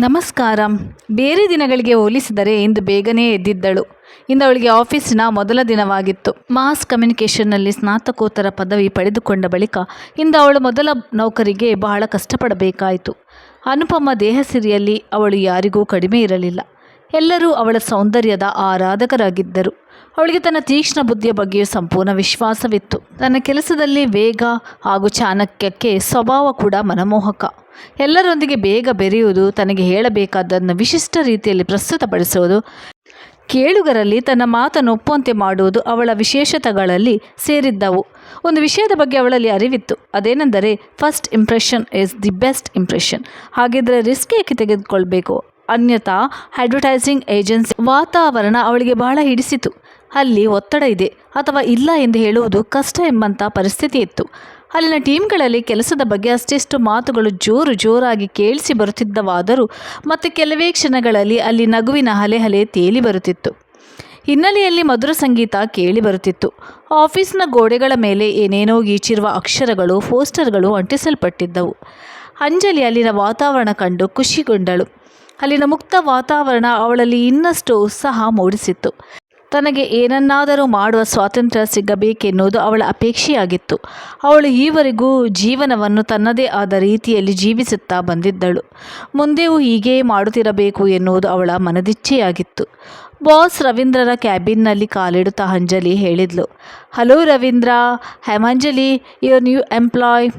ನಮಸ್ಕಾರ. ಬೇರೆ ದಿನಗಳಿಗೆ ಹೋಲಿಸಿದರೆ ಇಂದು ಬೇಗನೆ ಎದ್ದಿದ್ದಳು. ಇಂದು ಅವಳಿಗೆ ಆಫೀಸಿನ ಮೊದಲ ದಿನವಾಗಿತ್ತು. ಮಾಸ್ ಕಮ್ಯುನಿಕೇಷನ್ನಲ್ಲಿ ಸ್ನಾತಕೋತ್ತರ ಪದವಿ ಪಡೆದುಕೊಂಡ ಬಳಿಕ ಇಂದು ಅವಳು ಮೊದಲ ನೌಕರಿಗೆ ಬಹಳ ಕಷ್ಟಪಡಬೇಕಾಯಿತು. ಅನುಪಮ ದೇಹಸಿರಿಯಲ್ಲಿ ಅವಳು ಯಾರಿಗೂ ಕಡಿಮೆ ಇರಲಿಲ್ಲ. ಎಲ್ಲರೂ ಅವಳ ಸೌಂದರ್ಯದ ಆರಾಧಕರಾಗಿದ್ದರು. ಅವಳಿಗೆ ತನ್ನ ತೀಕ್ಷ್ಣ ಬುದ್ಧಿಯ ಬಗ್ಗೆಯೂ ಸಂಪೂರ್ಣ ವಿಶ್ವಾಸವಿತ್ತು. ತನ್ನ ಕೆಲಸದಲ್ಲಿ ವೇಗ ಹಾಗೂ ಚಾಣಕ್ಯಕ್ಕೆ ಸ್ವಭಾವ ಕೂಡ ಮನಮೋಹಕ. ಎಲ್ಲರೊಂದಿಗೆ ಬೇಗ ಬೆರೆಯುವುದು, ತನಗೆ ಹೇಳಬೇಕಾದದನ್ನು ವಿಶಿಷ್ಟ ರೀತಿಯಲ್ಲಿ ಪ್ರಸ್ತುತಪಡಿಸುವುದು, ಕೇಳುಗರಲ್ಲಿ ತನ್ನ ಮಾತನ್ನು ಒಪ್ಪುವಂತೆ ಮಾಡುವುದು ಅವಳ ವಿಶೇಷತೆಗಳಲ್ಲಿ ಸೇರಿದ್ದವು. ಒಂದು ವಿಷಯದ ಬಗ್ಗೆ ಅವಳಲ್ಲಿ ಅರಿವಿತ್ತು. ಅದೇನೆಂದರೆ, first impression is the best impression. ಹಾಗಿದ್ರೆ ರಿಸ್ಕ್ ಏಕೆ ತೆಗೆದುಕೊಳ್ಬೇಕು? ಅನ್ಯಥಾ, ಅಡ್ವರ್ಟೈಸಿಂಗ್ ಏಜೆನ್ಸಿ ವಾತಾವರಣ ಅವಳಿಗೆ ಬಹಳ ಹಿಡಿಸಿತು. ಅಲ್ಲಿ ಒತ್ತಡ ಇದೆ ಅಥವಾ ಇಲ್ಲ ಎಂದು ಹೇಳುವುದು ಕಷ್ಟ ಎಂಬಂಥ ಪರಿಸ್ಥಿತಿ ಇತ್ತು. ಅಲ್ಲಿನ ಟೀಮ್ಗಳಲ್ಲಿ ಕೆಲಸದ ಬಗ್ಗೆ ಅಷ್ಟೆಷ್ಟು ಮಾತುಗಳು ಜೋರು ಜೋರಾಗಿ ಕೇಳಿಸಿ ಬರುತ್ತಿದ್ದವಾದರೂ ಮತ್ತು ಕೆಲವೇ ಕ್ಷಣಗಳಲ್ಲಿ ಅಲ್ಲಿ ನಗುವಿನ ಹಲೆ ಹಲೆ ತೇಲಿ ಬರುತ್ತಿತ್ತು. ಹಿನ್ನೆಲೆಯಲ್ಲಿ ಮಧುರ ಸಂಗೀತ ಕೇಳಿ ಬರುತ್ತಿತ್ತು. ಆಫೀಸ್ನ ಗೋಡೆಗಳ ಮೇಲೆ ಏನೇನೋ ಗೀಚಿರುವ ಅಕ್ಷರಗಳು, ಪೋಸ್ಟರ್ಗಳು ಅಂಟಿಸಲ್ಪಟ್ಟಿದ್ದವು. ಅಂಜಲಿ ಅಲ್ಲಿನ ವಾತಾವರಣ ಕಂಡು ಖುಷಿಗೊಂಡಳು. ಅಲ್ಲಿನ ಮುಕ್ತ ವಾತಾವರಣ ಅವಳಲ್ಲಿ ಇನ್ನಷ್ಟು ಉತ್ಸಾಹ ಮೂಡಿಸಿತ್ತು. ತನಗೆ ಏನನ್ನಾದರೂ ಮಾಡುವ ಸ್ವಾತಂತ್ರ್ಯ ಸಿಗಬೇಕೆನ್ನುವುದು ಅವಳ ಅಪೇಕ್ಷೆಯಾಗಿತ್ತು. ಅವಳು ಈವರೆಗೂ ಜೀವನವನ್ನು ತನ್ನದೇ ಆದ ರೀತಿಯಲ್ಲಿ ಜೀವಿಸುತ್ತಾ ಬಂದಿದ್ದಳು. ಮುಂದೆಯೂ ಹೀಗೇ ಮಾಡುತ್ತಿರಬೇಕು ಎನ್ನುವುದು ಅವಳ ಮನದಿಚ್ಛೆಯಾಗಿತ್ತು ಬಾಸ್ ರವೀಂದ್ರರ ಕ್ಯಾಬಿನ್ನಲ್ಲಿ ಕಾಲಿಡುತ್ತಾ ಅಂಜಲಿ ಹೇಳಿದ್ಲು, hello Ravindra, Hemanjali your new employee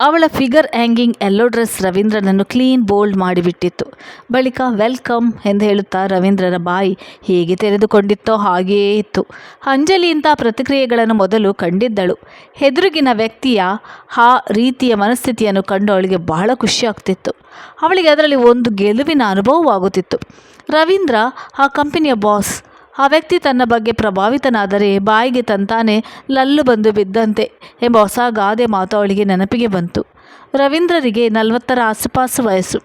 ಅವಳ ಫಿಗರ್ ಹ್ಯಾಂಗಿಂಗ್ ಎಲ್ಲೋ ಡ್ರೆಸ್ ರವೀಂದ್ರನನ್ನು ಕ್ಲೀನ್ ಬೋಲ್ಡ್ ಮಾಡಿಬಿಟ್ಟಿತ್ತು. ಬಳಿಕ ವೆಲ್ಕಮ್ ಎಂದು ಹೇಳುತ್ತಾ ರವೀಂದ್ರನ ಬಾಯಿ ಹೇಗೆ ತೆರೆದುಕೊಂಡಿತ್ತೋ ಹಾಗೆಯೇ ಇತ್ತು. ಅಂಜಲಿ ಇಂಥ ಪ್ರತಿಕ್ರಿಯೆಗಳನ್ನು ಮೊದಲು ಕಂಡಿದ್ದಳು. ಹೆದುರುಗಿನ ವ್ಯಕ್ತಿಯ ಆ ರೀತಿಯ ಮನಸ್ಥಿತಿಯನ್ನು ಕಂಡು ಅವಳಿಗೆ ಬಹಳ ಖುಷಿಯಾಗ್ತಿತ್ತು ಅವಳಿಗೆ ಅದರಲ್ಲಿ ಒಂದು ಗೆಲುವಿನ ಅನುಭವವಾಗುತ್ತಿತ್ತು. ರವೀಂದ್ರ ಆ ಕಂಪನಿಯ ಬಾಸ್ ಆ ವ್ಯಕ್ತಿ ತನ್ನ ಬಗ್ಗೆ ಪ್ರಭಾವಿತನಾದರೆ ಬಾಯಿಗೆ ತಂತಾನೆ ಲಲ್ಲು ಬಂದು ಬಿದ್ದಂತೆ ಎಂಬ ಹೊಸ ಗಾದೆ ಮಾತು ಅವಳಿಗೆ ನೆನಪಿಗೆ ಬಂತು. ರವೀಂದ್ರರಿಗೆ ನಲವತ್ತರ ಆಸುಪಾಸು ವಯಸ್ಸು.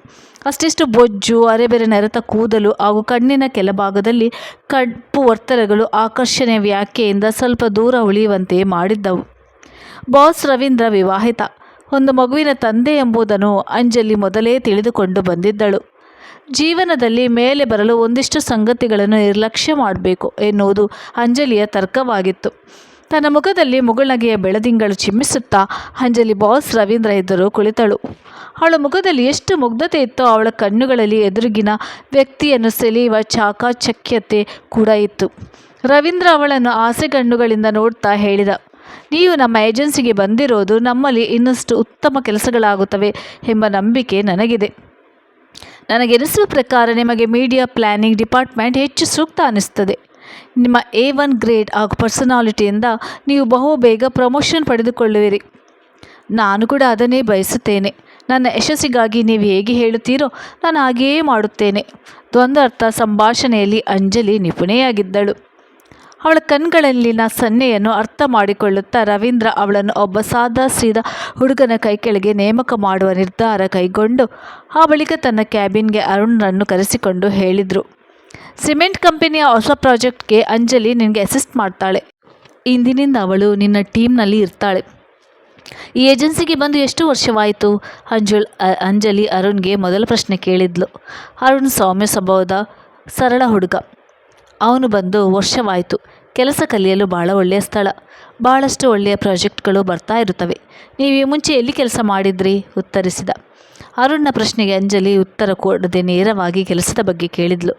ಅಷ್ಟಿಷ್ಟು ಬೊಜ್ಜು, ಅರೆಬೆರೆ ನೆರೆತ ಕೂದಲು ಹಾಗೂ ಕಣ್ಣಿನ ಕೆಳಭಾಗದಲ್ಲಿ ಕಪ್ಪು ವರ್ತನೆಗಳು ಆಕರ್ಷಣೆಯ ವ್ಯಾಖ್ಯೆಯಿಂದ ಸ್ವಲ್ಪ ದೂರ ಉಳಿಯುವಂತೆ ಮಾಡಿದ್ದವು. ಬಾಸ್ ರವೀಂದ್ರ ವಿವಾಹಿತ. ಒಂದು ಮಗುವಿನ ತಂದೆ ಎಂಬುದನ್ನು ಅಂಜಲಿ ಮೊದಲೇ ತಿಳಿದುಕೊಂಡು ಬಂದಿದ್ದಳು. ಜೀವನದಲ್ಲಿ ಮೇಲೆ ಬರಲು ಒಂದಿಷ್ಟು ಸಂಗತಿಗಳನ್ನು ನಿರ್ಲಕ್ಷ್ಯ ಮಾಡಬೇಕು ಎನ್ನುವುದು ಅಂಜಲಿಯ ತರ್ಕವಾಗಿತ್ತು. ತನ್ನ ಮುಖದಲ್ಲಿ ಮುಗುಳ್ನಗೆಯ ಬೆಳದಿಂಗಳು ಚಿಮ್ಮಿಸುತ್ತಾ ಅಂಜಲಿ ಬಾಸ್ ರವೀಂದ್ರ ಎದುರು ಕುಳಿತಳು. ಅವಳ ಮುಖದಲ್ಲಿ ಎಷ್ಟು ಮುಗ್ಧತೆ ಇತ್ತೋ ಅವಳ ಕಣ್ಣುಗಳಲ್ಲಿ ಎದುರುಗಿನ ವ್ಯಕ್ತಿಯನ್ನು ಸೆಳೆಯುವ ಚಾಕಾಚಕ್ಯತೆ ಕೂಡ ಇತ್ತು. ರವೀಂದ್ರ ಅವಳನ್ನು ಆಸೆ ಕಣ್ಣುಗಳಿಂದ ನೋಡ್ತಾ ಹೇಳಿದ, ನೀವು ನಮ್ಮ ಏಜೆನ್ಸಿಗೆ ಬಂದಿರೋದು ನಮ್ಮಲ್ಲಿ ಇನ್ನಷ್ಟು ಉತ್ತಮ ಕೆಲಸಗಳಾಗುತ್ತವೆ ಎಂಬ ನಂಬಿಕೆ ನನಗಿದೆ. ನನಗೆನಿಸುವ ಪ್ರಕಾರ ನಿಮಗೆ ಮೀಡಿಯಾ ಪ್ಲ್ಯಾನಿಂಗ್ ಡಿಪಾರ್ಟ್ಮೆಂಟ್ ಹೆಚ್ಚು ಸೂಕ್ತ ಅನ್ನಿಸ್ತದೆ. ನಿಮ್ಮ ಎ ಒನ್ ಗ್ರೇಡ್ ಹಾಗೂ ಪರ್ಸನಾಲಿಟಿಯಿಂದ ನೀವು ಬಹು ಬೇಗ ಪ್ರಮೋಷನ್ ಪಡೆದುಕೊಳ್ಳುವಿರಿ. ನಾನು ಕೂಡ ಅದನ್ನೇ ಬಯಸುತ್ತೇನೆ. ನನ್ನ ಯಶಸ್ಸಿಗಾಗಿ ನೀವು ಹೇಗೆ ಹೇಳುತ್ತೀರೋ ನಾನು ಹಾಗೆಯೇ ಮಾಡುತ್ತೇನೆ. ದ್ವಂದ್ವಾರ್ಥ ಸಂಭಾಷಣೆಯಲ್ಲಿ ಅಂಜಲಿ ನಿಪುಣೆಯಾಗಿದ್ದಳು. ಅವಳ ಕಣ್ಗಳಲ್ಲಿನ ಸನ್ನೆಯನ್ನು ಅರ್ಥ ಮಾಡಿಕೊಳ್ಳುತ್ತಾ ರವೀಂದ್ರ ಅವಳನ್ನು ಒಬ್ಬ ಸಾದಾ ಸೀದಾ ಹುಡುಗನ ಕೈ ಕೆಳಗೆ ನೇಮಕ ಮಾಡುವ ನಿರ್ಧಾರ ಕೈಗೊಂಡು, ಆ ಬಳಿಕ ತನ್ನ ಕ್ಯಾಬಿನ್ಗೆ ಅರುಣ್ರನ್ನು ಕರೆಸಿಕೊಂಡು ಹೇಳಿದರು, ಸಿಮೆಂಟ್ ಕಂಪನಿಯ ಹೊಸ ಪ್ರಾಜೆಕ್ಟ್ಗೆ ಅಂಜಲಿ ನಿನಗೆ ಅಸಿಸ್ಟ್ ಮಾಡ್ತಾಳೆ. ಇಂದಿನಿಂದ ಅವಳು ನಿನ್ನ ಟೀಮ್ನಲ್ಲಿ ಇರ್ತಾಳೆ. ಈ ಏಜೆನ್ಸಿಗೆ ಬಂದು ಎಷ್ಟು ವರ್ಷವಾಯಿತು? ಅಂಜುಲ್ ಅಂಜಲಿ ಅರುಣ್ಗೆ ಮೊದಲ ಪ್ರಶ್ನೆ ಕೇಳಿದ್ಲು. ಅರುಣ್ ಸೌಮ್ಯ ಸ್ವಭಾವದ ಸರಳ ಹುಡುಗ. ಅವನು ಬಂದು ವರ್ಷವಾಯಿತು. ಕೆಲಸ ಕಲಿಯಲು ಭಾಳ ಒಳ್ಳೆಯ ಸ್ಥಳ. ಭಾಳಷ್ಟು ಒಳ್ಳೆಯ ಪ್ರಾಜೆಕ್ಟ್ಗಳು ಬರ್ತಾ ಇರುತ್ತವೆ. ನೀವು ಈ ಮುಂಚೆ ಎಲ್ಲಿ ಕೆಲಸ ಮಾಡಿದ್ರಿ? ಉತ್ತರಿಸಿದ. ಅರುಣ್ನ ಪ್ರಶ್ನೆಗೆ ಅಂಜಲಿ ಉತ್ತರ ಕೊಡದೆ ನೇರವಾಗಿ ಕೆಲಸದ ಬಗ್ಗೆ ಕೇಳಿದ್ಲು.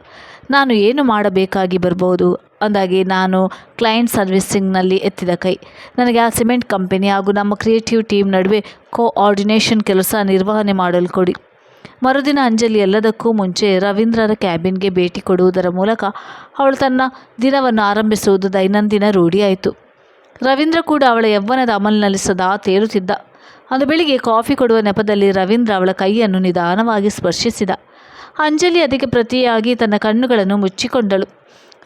ನಾನು ಏನು ಮಾಡಬೇಕಾಗಿ ಬರ್ಬೋದು? ಅಂದಾಗಿ ನಾನು ಕ್ಲೈಂಟ್ ಸರ್ವಿಸಿಂಗ್ನಲ್ಲಿ ಎತ್ತಿದ ಕೈ. ನನಗೆ ಆ ಸಿಮೆಂಟ್ ಕಂಪನಿ ಹಾಗೂ ನಮ್ಮ ಕ್ರಿಯೇಟಿವ್ ಟೀಮ್ ನಡುವೆ ಕೋಆರ್ಡಿನೇಷನ್ ಕೆಲಸ ನಿರ್ವಹಣೆ ಮಾಡಲು ಕೊಡಿ. ಮರುದಿನ ಅಂಜಲಿ ಎಲ್ಲದಕ್ಕೂ ಮುಂಚೆ ರವೀಂದ್ರರ ಕ್ಯಾಬಿನ್ಗೆ ಭೇಟಿ ಕೊಡುವುದರ ಮೂಲಕ ಅವಳು ತನ್ನ ದಿನವನ್ನು ಆರಂಭಿಸುವುದು ದೈನಂದಿನ ರೂಢಿಯಾಯಿತು. ರವೀಂದ್ರ ಕೂಡ ಅವಳ ಯೌವ್ವನದ ಅಮಲಿನಲ್ಲಿ ಸದಾ ತೇರುತ್ತಿದ್ದ ಅಂದು ಬೆಳಿಗ್ಗೆ ಕಾಫಿ ಕೊಡುವ ನೆಪದಲ್ಲಿ ರವೀಂದ್ರ ಅವಳ ಕೈಯನ್ನು ನಿಧಾನವಾಗಿ ಸ್ಪರ್ಶಿಸಿದ. ಅಂಜಲಿ ಅದಕ್ಕೆ ಪ್ರತಿಯಾಗಿ ತನ್ನ ಕಣ್ಣುಗಳನ್ನು ಮುಚ್ಚಿಕೊಂಡಳು.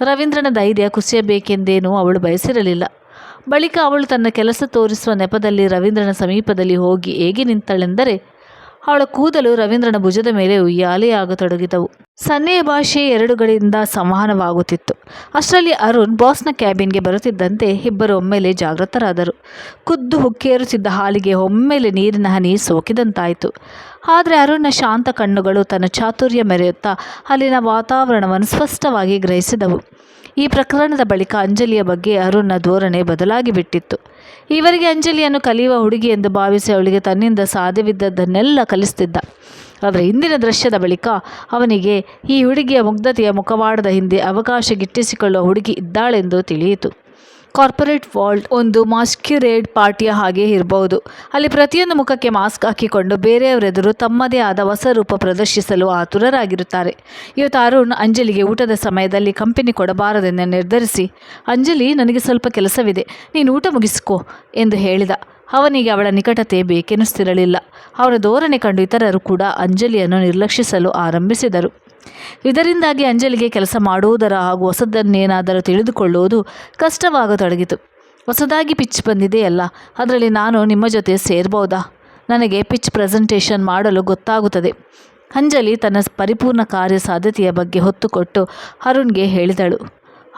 ರವೀಂದ್ರನ ಧೈರ್ಯ ಕುಸಿಯಬೇಕೆಂದೇನೂ ಅವಳು ಬಯಸಿರಲಿಲ್ಲ. ಬಳಿಕ ಅವಳು ತನ್ನ ಕೆಲಸ ತೋರಿಸುವ ನೆಪದಲ್ಲಿ ರವೀಂದ್ರನ ಸಮೀಪದಲ್ಲಿ ಹೋಗಿ ಹೇಗೆ ನಿಂತಳೆಂದರೆ ಅವಳ ಕೂದಲು ರವೀಂದ್ರನ ಭುಜದ ಮೇಲೆ ಉಯ್ಯಾಲೆಯಾಗತೊಡಗಿದವು ಸನ್ನೆಯ ಭಾಷೆ ಎರಡುಗಳಿಂದ ಸಂವಹನವಾಗುತ್ತಿತ್ತು ಅಷ್ಟರಲ್ಲಿ ಅರುಣ್ ಬಾಸ್ನ ಕ್ಯಾಬಿನ್ಗೆ ಬರುತ್ತಿದ್ದಂತೆ ಇಬ್ಬರು ಒಮ್ಮೆಲೆ ಜಾಗೃತರಾದರು. ಖುದ್ದು ಹುಕ್ಕೇರುತ್ತಿದ್ದ ಹಾಲಿಗೆ ಒಮ್ಮೆಲೆ ನೀರಿನ ಹನಿ ಸೋಕಿದಂತಾಯಿತು. ಆದರೆ ಅರುಣ್ನ ಶಾಂತ ಕಣ್ಣುಗಳು ತನ್ನ ಚಾತುರ್ಯ ಮೆರೆಯುತ್ತಾ ಅಲ್ಲಿನ ವಾತಾವರಣವನ್ನು ಸ್ಪಷ್ಟವಾಗಿ ಗ್ರಹಿಸಿದವು. ಈ ಪ್ರಕರಣದ ಬಳಿಕ ಅಂಜಲಿಯ ಬಗ್ಗೆ ಅರುಣ್ನ ಧೋರಣೆ ಬದಲಾಗಿ ಬಿಟ್ಟಿತ್ತು. ಇವರಿಗೆ ಅಂಜಲಿಯನ್ನು ಕಲಿಯುವ ಹುಡುಗಿ ಎಂದು ಭಾವಿಸಿ ಅವಳಿಗೆ ತನ್ನಿಂದ ಸಾಧ್ಯವಿದ್ದದ್ದನ್ನೆಲ್ಲ ಕಲಿಸ್ತಿದ್ದ. ಆದರೆ ಇಂದಿನ ದೃಶ್ಯದ ಬಳಿಕ ಅವನಿಗೆ ಈ ಹುಡುಗಿಯ ಮುಗ್ಧತೆಯ ಮುಖವಾಡದ ಹಿಂದೆ ಅವಕಾಶ ಗಿಟ್ಟಿಸಿಕೊಳ್ಳುವ ಹುಡುಗಿ ಇದ್ದಾಳೆಂದು ತಿಳಿಯಿತು. ಕಾರ್ಪೊರೇಟ್ ವಾಲ್ಡ್ ಒಂದು ಮಾಸ್ಕ್ಯುರೇಡ್ ಪಾರ್ಟಿಯ ಹಾಗೆ ಇರಬಹುದು ಅಲ್ಲಿ ಪ್ರತಿಯೊಂದು ಮುಖಕ್ಕೆ ಮಾಸ್ಕ್ ಹಾಕಿಕೊಂಡು ಬೇರೆಯವರೆದುರು ತಮ್ಮದೇ ಆದ ಹೊಸ ರೂಪ ಪ್ರದರ್ಶಿಸಲು ಆತುರರಾಗಿರುತ್ತಾರೆ. ಇವತ್ತು ಅರುಣ್ ಅಂಜಲಿಗೆ ಊಟದ ಸಮಯದಲ್ಲಿ ಕಂಪನಿ ಕೊಡಬಾರದೆಂದು ನಿರ್ಧರಿಸಿ, ಅಂಜಲಿ, ನನಗೆ ಸ್ವಲ್ಪ ಕೆಲಸವಿದೆ, ನೀನು ಊಟ ಮುಗಿಸ್ಕೋ ಎಂದು ಹೇಳಿದ. ಅವನಿಗೆ ಅವಳ ನಿಕಟತೆ ಬೇಕೆನಿಸ್ತಿರಲಿಲ್ಲ. ಅವರ ಧೋರಣೆ ಕಂಡು ಇತರರು ಕೂಡ ಅಂಜಲಿಯನ್ನು ನಿರ್ಲಕ್ಷಿಸಲು ಆರಂಭಿಸಿದರು. ಇದರಿಂದಾಗಿ ಅಂಜಲಿಗೆ ಕೆಲಸ ಮಾಡುವುದರ ಹಾಗೂ ಹೊಸದನ್ನೇನಾದರೂ ತಿಳಿದುಕೊಳ್ಳುವುದು ಕಷ್ಟವಾಗತೊಡಗಿತು. ಹೊಸದಾಗಿ ಪಿಚ್ ಬಂದಿದೆಯಲ್ಲ ಅದರಲ್ಲಿ ನಾನು ನಿಮ್ಮ ಜೊತೆ ಸೇರ್ಬೋದಾ? ನನಗೆ ಪಿಚ್ ಪ್ರೆಸೆಂಟೇಷನ್ ಮಾಡಲು ಗೊತ್ತಾಗುತ್ತದೆ. ಅಂಜಲಿ ತನ್ನ ಪರಿಪೂರ್ಣ ಕಾರ್ಯ ಸಾಧ್ಯತೆಯ ಬಗ್ಗೆ ಹೊತ್ತುಕೊಟ್ಟು ಅರುಣ್ಗೆ ಹೇಳಿದಳು.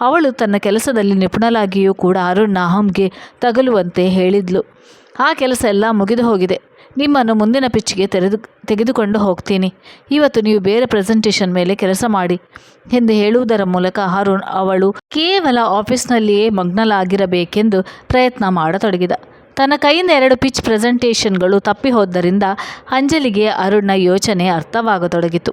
ಅವಳು ತನ್ನ ಕೆಲಸದಲ್ಲಿ ನಿಪುಣಲಾಗಿಯೂ ಕೂಡ ಅರುಣ್ ಅಹಂಗೆ ತಗಲುವಂತೆ ಹೇಳಿದ್ಲು. ಆ ಕೆಲಸ ಎಲ್ಲ ಮುಗಿದು ಹೋಗಿದೆ. ನಿಮ್ಮನ್ನು ಮುಂದಿನ ಪಿಚ್ಗೆ ತೆರೆದು, ತೆಗೆದುಕೊಂಡು ಹೋಗ್ತೀನಿ. ಇವತ್ತು ನೀವು ಬೇರೆ ಪ್ರೆಸೆಂಟೇಷನ್ ಮೇಲೆ ಕೆಲಸ ಮಾಡಿ. ಎಂದು ಹೇಳುವುದರ ಮೂಲಕ ಅರುಣ್ ಅವಳು ಕೇವಲ ಆಫೀಸ್ನಲ್ಲಿಯೇ ಮಗ್ನಲಾಗಿರಬೇಕೆಂದು ಪ್ರಯತ್ನ ಮಾಡತೊಡಗಿದ. ತನ್ನ ಕೈಯಿಂದ ಎರಡು ಪಿಚ್ ಪ್ರೆಸೆಂಟೇಷನ್ಗಳು ತಪ್ಪಿ ಹೋದ್ದರಿಂದ ಅಂಜಲಿಗೆ ಅರುಣ್ನ ಯೋಚನೆ ಅರ್ಥವಾಗತೊಡಗಿತು.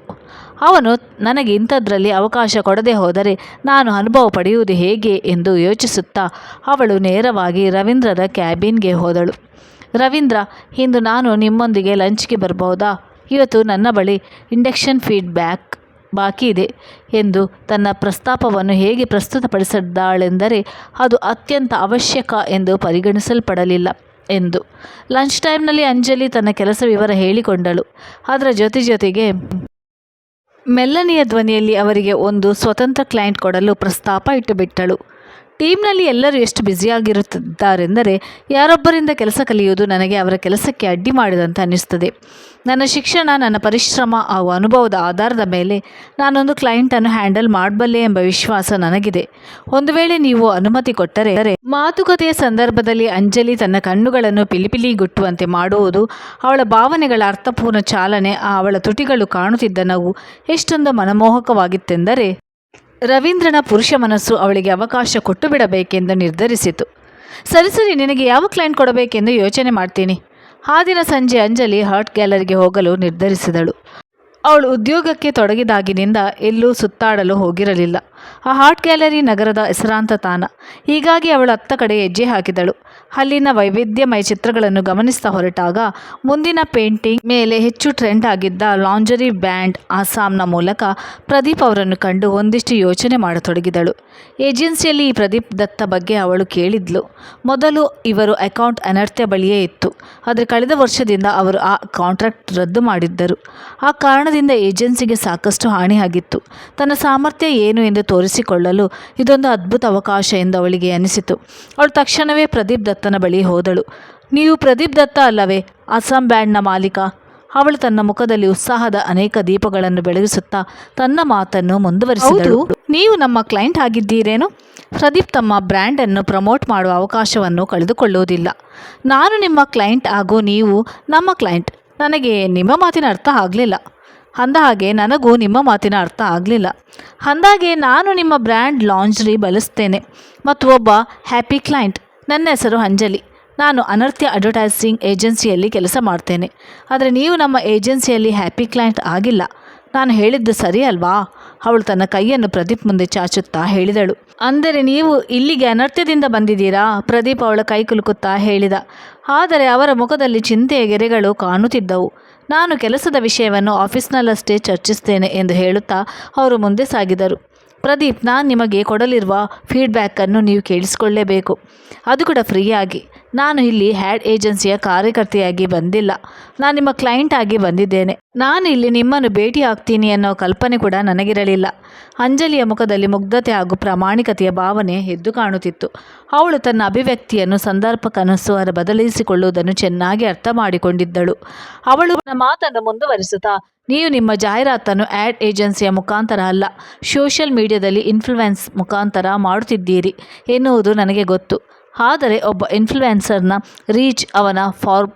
ಅವನು, ನನಗೆ ಇಂಥದ್ರಲ್ಲಿ ಅವಕಾಶ ಕೊಡದೆ ಹೋದರೆ ನಾನು ಅನುಭವ ಪಡೆಯುವುದು ಹೇಗೆ? ಎಂದು ಯೋಚಿಸುತ್ತಾ ಅವಳು ನೇರವಾಗಿ ರವೀಂದ್ರದ ಕ್ಯಾಬಿನ್ಗೆ ಹೋದಳು. ರವೀಂದ್ರ, ಇಂದು ನಾನು ನಿಮ್ಮೊಂದಿಗೆ ಲಂಚ್ಗೆ ಬರಬಹುದಾ ಇವತ್ತು ನನ್ನ ಬಳಿ ಇಂಡಕ್ಷನ್ ಫೀಡ್ಬ್ಯಾಕ್ ಬಾಕಿ ಇದೆ ಎಂದು ತನ್ನ ಪ್ರಸ್ತಾಪವನ್ನು ಹೇಗೆ ಪ್ರಸ್ತುತಪಡಿಸಿದ್ದಾಳೆಂದರೆ, ಅದು ಅತ್ಯಂತ ಅವಶ್ಯಕ ಎಂದು ಪರಿಗಣಿಸಲ್ಪಡಲಿಲ್ಲ ಎಂದು. ಲಂಚ್ ಟೈಮ್ನಲ್ಲಿ ಅಂಜಲಿ ತನ್ನ ಕೆಲಸ ವಿವರ ಹೇಳಿಕೊಂಡಳು. ಅದರ ಜೊತೆ ಜೊತೆಗೆ ಮೆಲ್ಲನೆಯ ಧ್ವನಿಯಲ್ಲಿ ಅವರಿಗೆ ಒಂದು ಸ್ವತಂತ್ರ ಕ್ಲೈಂಟ್ ಕೊಡಲು ಪ್ರಸ್ತಾಪ ಇಟ್ಟುಬಿಟ್ಟಳು. ಟೀಮ್ನಲ್ಲಿ ಎಲ್ಲರೂ ಎಷ್ಟು ಬ್ಯುಸಿಯಾಗಿರುತ್ತಿದ್ದಾರೆಂದರೆ ಯಾರೊಬ್ಬರಿಂದ ಕೆಲಸ ಕಲಿಯುವುದು ನನಗೆ ಅವರ ಕೆಲಸಕ್ಕೆ ಅಡ್ಡಿ ಮಾಡಿದಂತೆ ಅನ್ನಿಸ್ತದೆ. ನನ್ನ ಶಿಕ್ಷಣ, ನನ್ನ ಪರಿಶ್ರಮ ಹಾಗೂ ಅನುಭವದ ಆಧಾರದ ಮೇಲೆ ನಾನೊಂದು ಕ್ಲೈಂಟನ್ನು ಹ್ಯಾಂಡಲ್ ಮಾಡಬಲ್ಲೆ ಎಂಬ ವಿಶ್ವಾಸ ನನಗಿದೆ. ಒಂದು ವೇಳೆ ನೀವು ಅನುಮತಿ ಕೊಟ್ಟರೆ ಮಾತುಕತೆಯ ಸಂದರ್ಭದಲ್ಲಿ ಅಂಜಲಿ ತನ್ನ ಕಣ್ಣುಗಳನ್ನು ಪಿಲಿಪಿಲಿಗುಟ್ಟುವಂತೆ ಮಾಡುವುದು, ಅವಳ ಭಾವನೆಗಳ ಅರ್ಥಪೂರ್ಣ ಚಾಲನೆ, ಆ ಅವಳ ತುಟಿಗಳು ಕಾಣುತ್ತಿದ್ದ ನಗು ಎಷ್ಟೊಂದು ಮನಮೋಹಕವಾಗಿತ್ತೆಂದರೆ ರವೀಂದ್ರನ ಪುರುಷ ಮನಸ್ಸು ಅವಳಿಗೆ ಅವಕಾಶ ಕೊಟ್ಟು ಬಿಡಬೇಕೆಂದು ನಿರ್ಧರಿಸಿತು. ಸರಿ ಸರಿ, ನಿನಗೆ ಯಾವ ಕ್ಲೈಂಟ್ ಕೊಡಬೇಕೆಂದು ಯೋಚನೆ ಮಾಡ್ತೀನಿ. ಆ ದಿನ ಸಂಜೆ ಅಂಜಲಿ ಹಾರ್ಟ್ ಗ್ಯಾಲರಿಗೆ ಹೋಗಲು ನಿರ್ಧರಿಸಿದಳು. ಅವಳು ಉದ್ಯೋಗಕ್ಕೆ ತೊಡಗಿದಾಗಿನಿಂದ ಎಲ್ಲೂ ಸುತ್ತಾಡಲು ಹೋಗಿರಲಿಲ್ಲ. ಆ ಹಾರ್ಟ್ ಗ್ಯಾಲರಿ ನಗರದ ಹೆಸರಾಂತ ತಾಣ. ಹೀಗಾಗಿ ಅವಳು ಅತ್ತ ಕಡೆ ಹೆಜ್ಜೆ ಹಾಕಿದಳು. ಅಲ್ಲಿನ ವೈವಿಧ್ಯಮಯ ಚಿತ್ರಗಳನ್ನು ಗಮನಿಸ್ತಾ ಹೊರಟಾಗ ಮುಂದಿನ ಪೇಂಟಿಂಗ್ ಮೇಲೆ ಹೆಚ್ಚು ಟ್ರೆಂಡ್ ಆಗಿದ್ದ ಲಾಂಜರಿ ಬ್ಯಾಂಡ್ ಆಸಾಮ್ನ ಮೂಲಕ ಪ್ರದೀಪ್ ಅವರನ್ನು ಕಂಡು ಒಂದಿಷ್ಟು ಯೋಚನೆ ಮಾಡತೊಡಗಿದಳು. ಏಜೆನ್ಸಿಯಲ್ಲಿ ಈ ಪ್ರದೀಪ್ ದತ್ತ ಬಗ್ಗೆ ಅವಳು ಕೇಳಿದ್ಲು. ಮೊದಲು ಇವರು ಅಕೌಂಟ್ ಅನರ್ಥ್ಯ ಬಳಿಯೇ ಇತ್ತು. ಆದರೆ ಕಳೆದ ವರ್ಷದಿಂದ ಅವರು ಆ ಕಾಂಟ್ರಾಕ್ಟ್ ರದ್ದು ಮಾಡಿದ್ದರು. ಆ ಕಾರಣದಿಂದ ಏಜೆನ್ಸಿಗೆ ಸಾಕಷ್ಟು ಹಾನಿಯಾಗಿತ್ತು. ತನ್ನ ಸಾಮರ್ಥ್ಯ ಏನು ಎಂದು ತೋರಿಸಿಕೊಳ್ಳಲು ಇದೊಂದು ಅದ್ಭುತ ಅವಕಾಶ ಎಂದು ಅವಳಿಗೆ ಅನಿಸಿತು. ಅವಳು ತಕ್ಷಣವೇ ಪ್ರದೀಪ್ ದತ್ತನ ಬಳಿ ಹೋದಳು. ನೀವು ಪ್ರದೀಪ್ ದತ್ತ ಅಲ್ಲವೇ? ಅಸ್ಸಾಂ ಬ್ಯಾಂಡ್ನ ಮಾಲೀಕ? ಅವಳು ತನ್ನ ಮುಖದಲ್ಲಿ ಉತ್ಸಾಹದ ಅನೇಕ ದೀಪಗಳನ್ನು ಬೆಳಗಿಸುತ್ತಾ ತನ್ನ ಮಾತನ್ನು ಮುಂದುವರಿಸಿದಳು. ನೀವು ನಮ್ಮ ಕ್ಲೈಂಟ್ ಆಗಿದ್ದೀರೇನು? ಪ್ರದೀಪ್ ತಮ್ಮ ಬ್ರ್ಯಾಂಡನ್ನು ಪ್ರಮೋಟ್ ಮಾಡುವ ಅವಕಾಶವನ್ನು ಕಳೆದುಕೊಳ್ಳುವುದಿಲ್ಲ. ನಾನು ನಿಮ್ಮ ಕ್ಲೈಂಟ್ ಹಾಗೂ ನೀವು ನಮ್ಮ ಕ್ಲೈಂಟ್. ನನಗೆ ನಿಮ್ಮ ಮಾತಿನ ಅರ್ಥ ಆಗಲಿಲ್ಲ. ಅಂದಹಾಗೆ ನನಗೂ ನಿಮ್ಮ ಮಾತಿನ ಅರ್ಥ ಆಗಲಿಲ್ಲ. ಅಂದಾಗೆ ನಾನು ನಿಮ್ಮ ಬ್ರ್ಯಾಂಡ್ ಲಾಂಜ್ರಿ ಬಳಸ್ತೇನೆ. ಮತ್ತು ಒಬ್ಬ ಹ್ಯಾಪಿ ಕ್ಲೈಂಟ್, ನನ್ನ ಹೆಸರು ಅಂಜಲಿ. ನಾನು ಅನರ್ಥ್ಯ ಅಡ್ವರ್ಟೈಸಿಂಗ್ ಏಜೆನ್ಸಿಯಲ್ಲಿ ಕೆಲಸ ಮಾಡ್ತೇನೆ. ಆದರೆ ನೀವು ನಮ್ಮ ಏಜೆನ್ಸಿಯಲ್ಲಿ ಹ್ಯಾಪಿ ಕ್ಲೈಂಟ್ ಆಗಿಲ್ಲ. ನಾನು ಹೇಳಿದ್ದು ಸರಿ ಅಲ್ವಾ? ಅವಳು ತನ್ನ ಕೈಯನ್ನು ಪ್ರದೀಪ್ ಮುಂದೆ ಚಾಚುತ್ತಾ ಹೇಳಿದಳು. ಅಂದರೆ ನೀವು ಇಲ್ಲಿಗೆ ಅನರ್ಥ್ಯದಿಂದ ಬಂದಿದ್ದೀರಾ? ಪ್ರದೀಪ್ ಅವಳ ಕೈ ಕುಲುಕುತ್ತಾ ಹೇಳಿದ. ಆದರೆ ಅವರ ಮುಖದಲ್ಲಿ ಚಿಂತೆಯ ಗೆರೆಗಳು ಕಾಣುತ್ತಿದ್ದವು. ನಾನು ಕೆಲಸದ ವಿಷಯವನ್ನು ಆಫೀಸ್ನಲ್ಲಷ್ಟೇ ಚರ್ಚಿಸ್ತೇನೆ ಎಂದು ಹೇಳುತ್ತಾ ಅವರು ಮುಂದೆ ಸಾಗಿದರು. ಪ್ರದೀಪ್, ನಾನು ನಿಮಗೆ ಕೊಡಲಿರುವ ಫೀಡ್ಬ್ಯಾಕನ್ನು ನೀವು ಕೇಳಿಸಿಕೊಳ್ಳೇಬೇಕು. ಅದು ಕೂಡ ಫ್ರೀಯಾಗಿ. ನಾನು ಇಲ್ಲಿ ಹ್ಯಾಡ್ ಏಜೆನ್ಸಿಯ ಕಾರ್ಯಕರ್ತೆಯಾಗಿ ಬಂದಿಲ್ಲ. ನಾನು ನಿಮ್ಮ ಕ್ಲೈಂಟ್ ಆಗಿ ಬಂದಿದ್ದೇನೆ. ನಾನು ಇಲ್ಲಿ ನಿಮ್ಮನ್ನು ಭೇಟಿ ಆಗ್ತೀನಿ ಅನ್ನೋ ಕಲ್ಪನೆ ಕೂಡ ನನಗಿರಲಿಲ್ಲ. ಅಂಜಲಿಯ ಮುಖದಲ್ಲಿ ಮುಗ್ಧತೆ ಹಾಗೂ ಪ್ರಾಮಾಣಿಕತೆಯ ಭಾವನೆ ಎದ್ದು ಕಾಣುತ್ತಿತ್ತು. ಅವಳು ತನ್ನ ಅಭಿವ್ಯಕ್ತಿಯನ್ನು ಸಂದರ್ಭಕ್ಕನುಸಾರ ಬದಲಿಸಿಕೊಳ್ಳುವುದನ್ನು ಚೆನ್ನಾಗಿ ಅರ್ಥ ಮಾಡಿಕೊಂಡಿದ್ದಳು. ಅವಳು ನನ್ನ ಮಾತನ್ನು ಮುಂದುವರಿಸುತ್ತಾ, ನೀವು ನಿಮ್ಮ ಜಾಹೀರಾತನ್ನು ಆ್ಯಡ್ ಏಜೆನ್ಸಿಯ ಮುಖಾಂತರ ಅಲ್ಲ ಸೋಷಿಯಲ್ ಮೀಡಿಯಾದಲ್ಲಿ ಇನ್ಫ್ಲುಯೆನ್ಸ್ ಮುಖಾಂತರ ಮಾಡುತ್ತಿದ್ದೀರಿ ಎನ್ನುವುದು ನನಗೆ ಗೊತ್ತು. ಆದರೆ ಒಬ್ಬ ಇನ್ಫ್ಲುಯೆನ್ಸರ್ನ ರೀಚ್ ಅವನ ಫಾರ್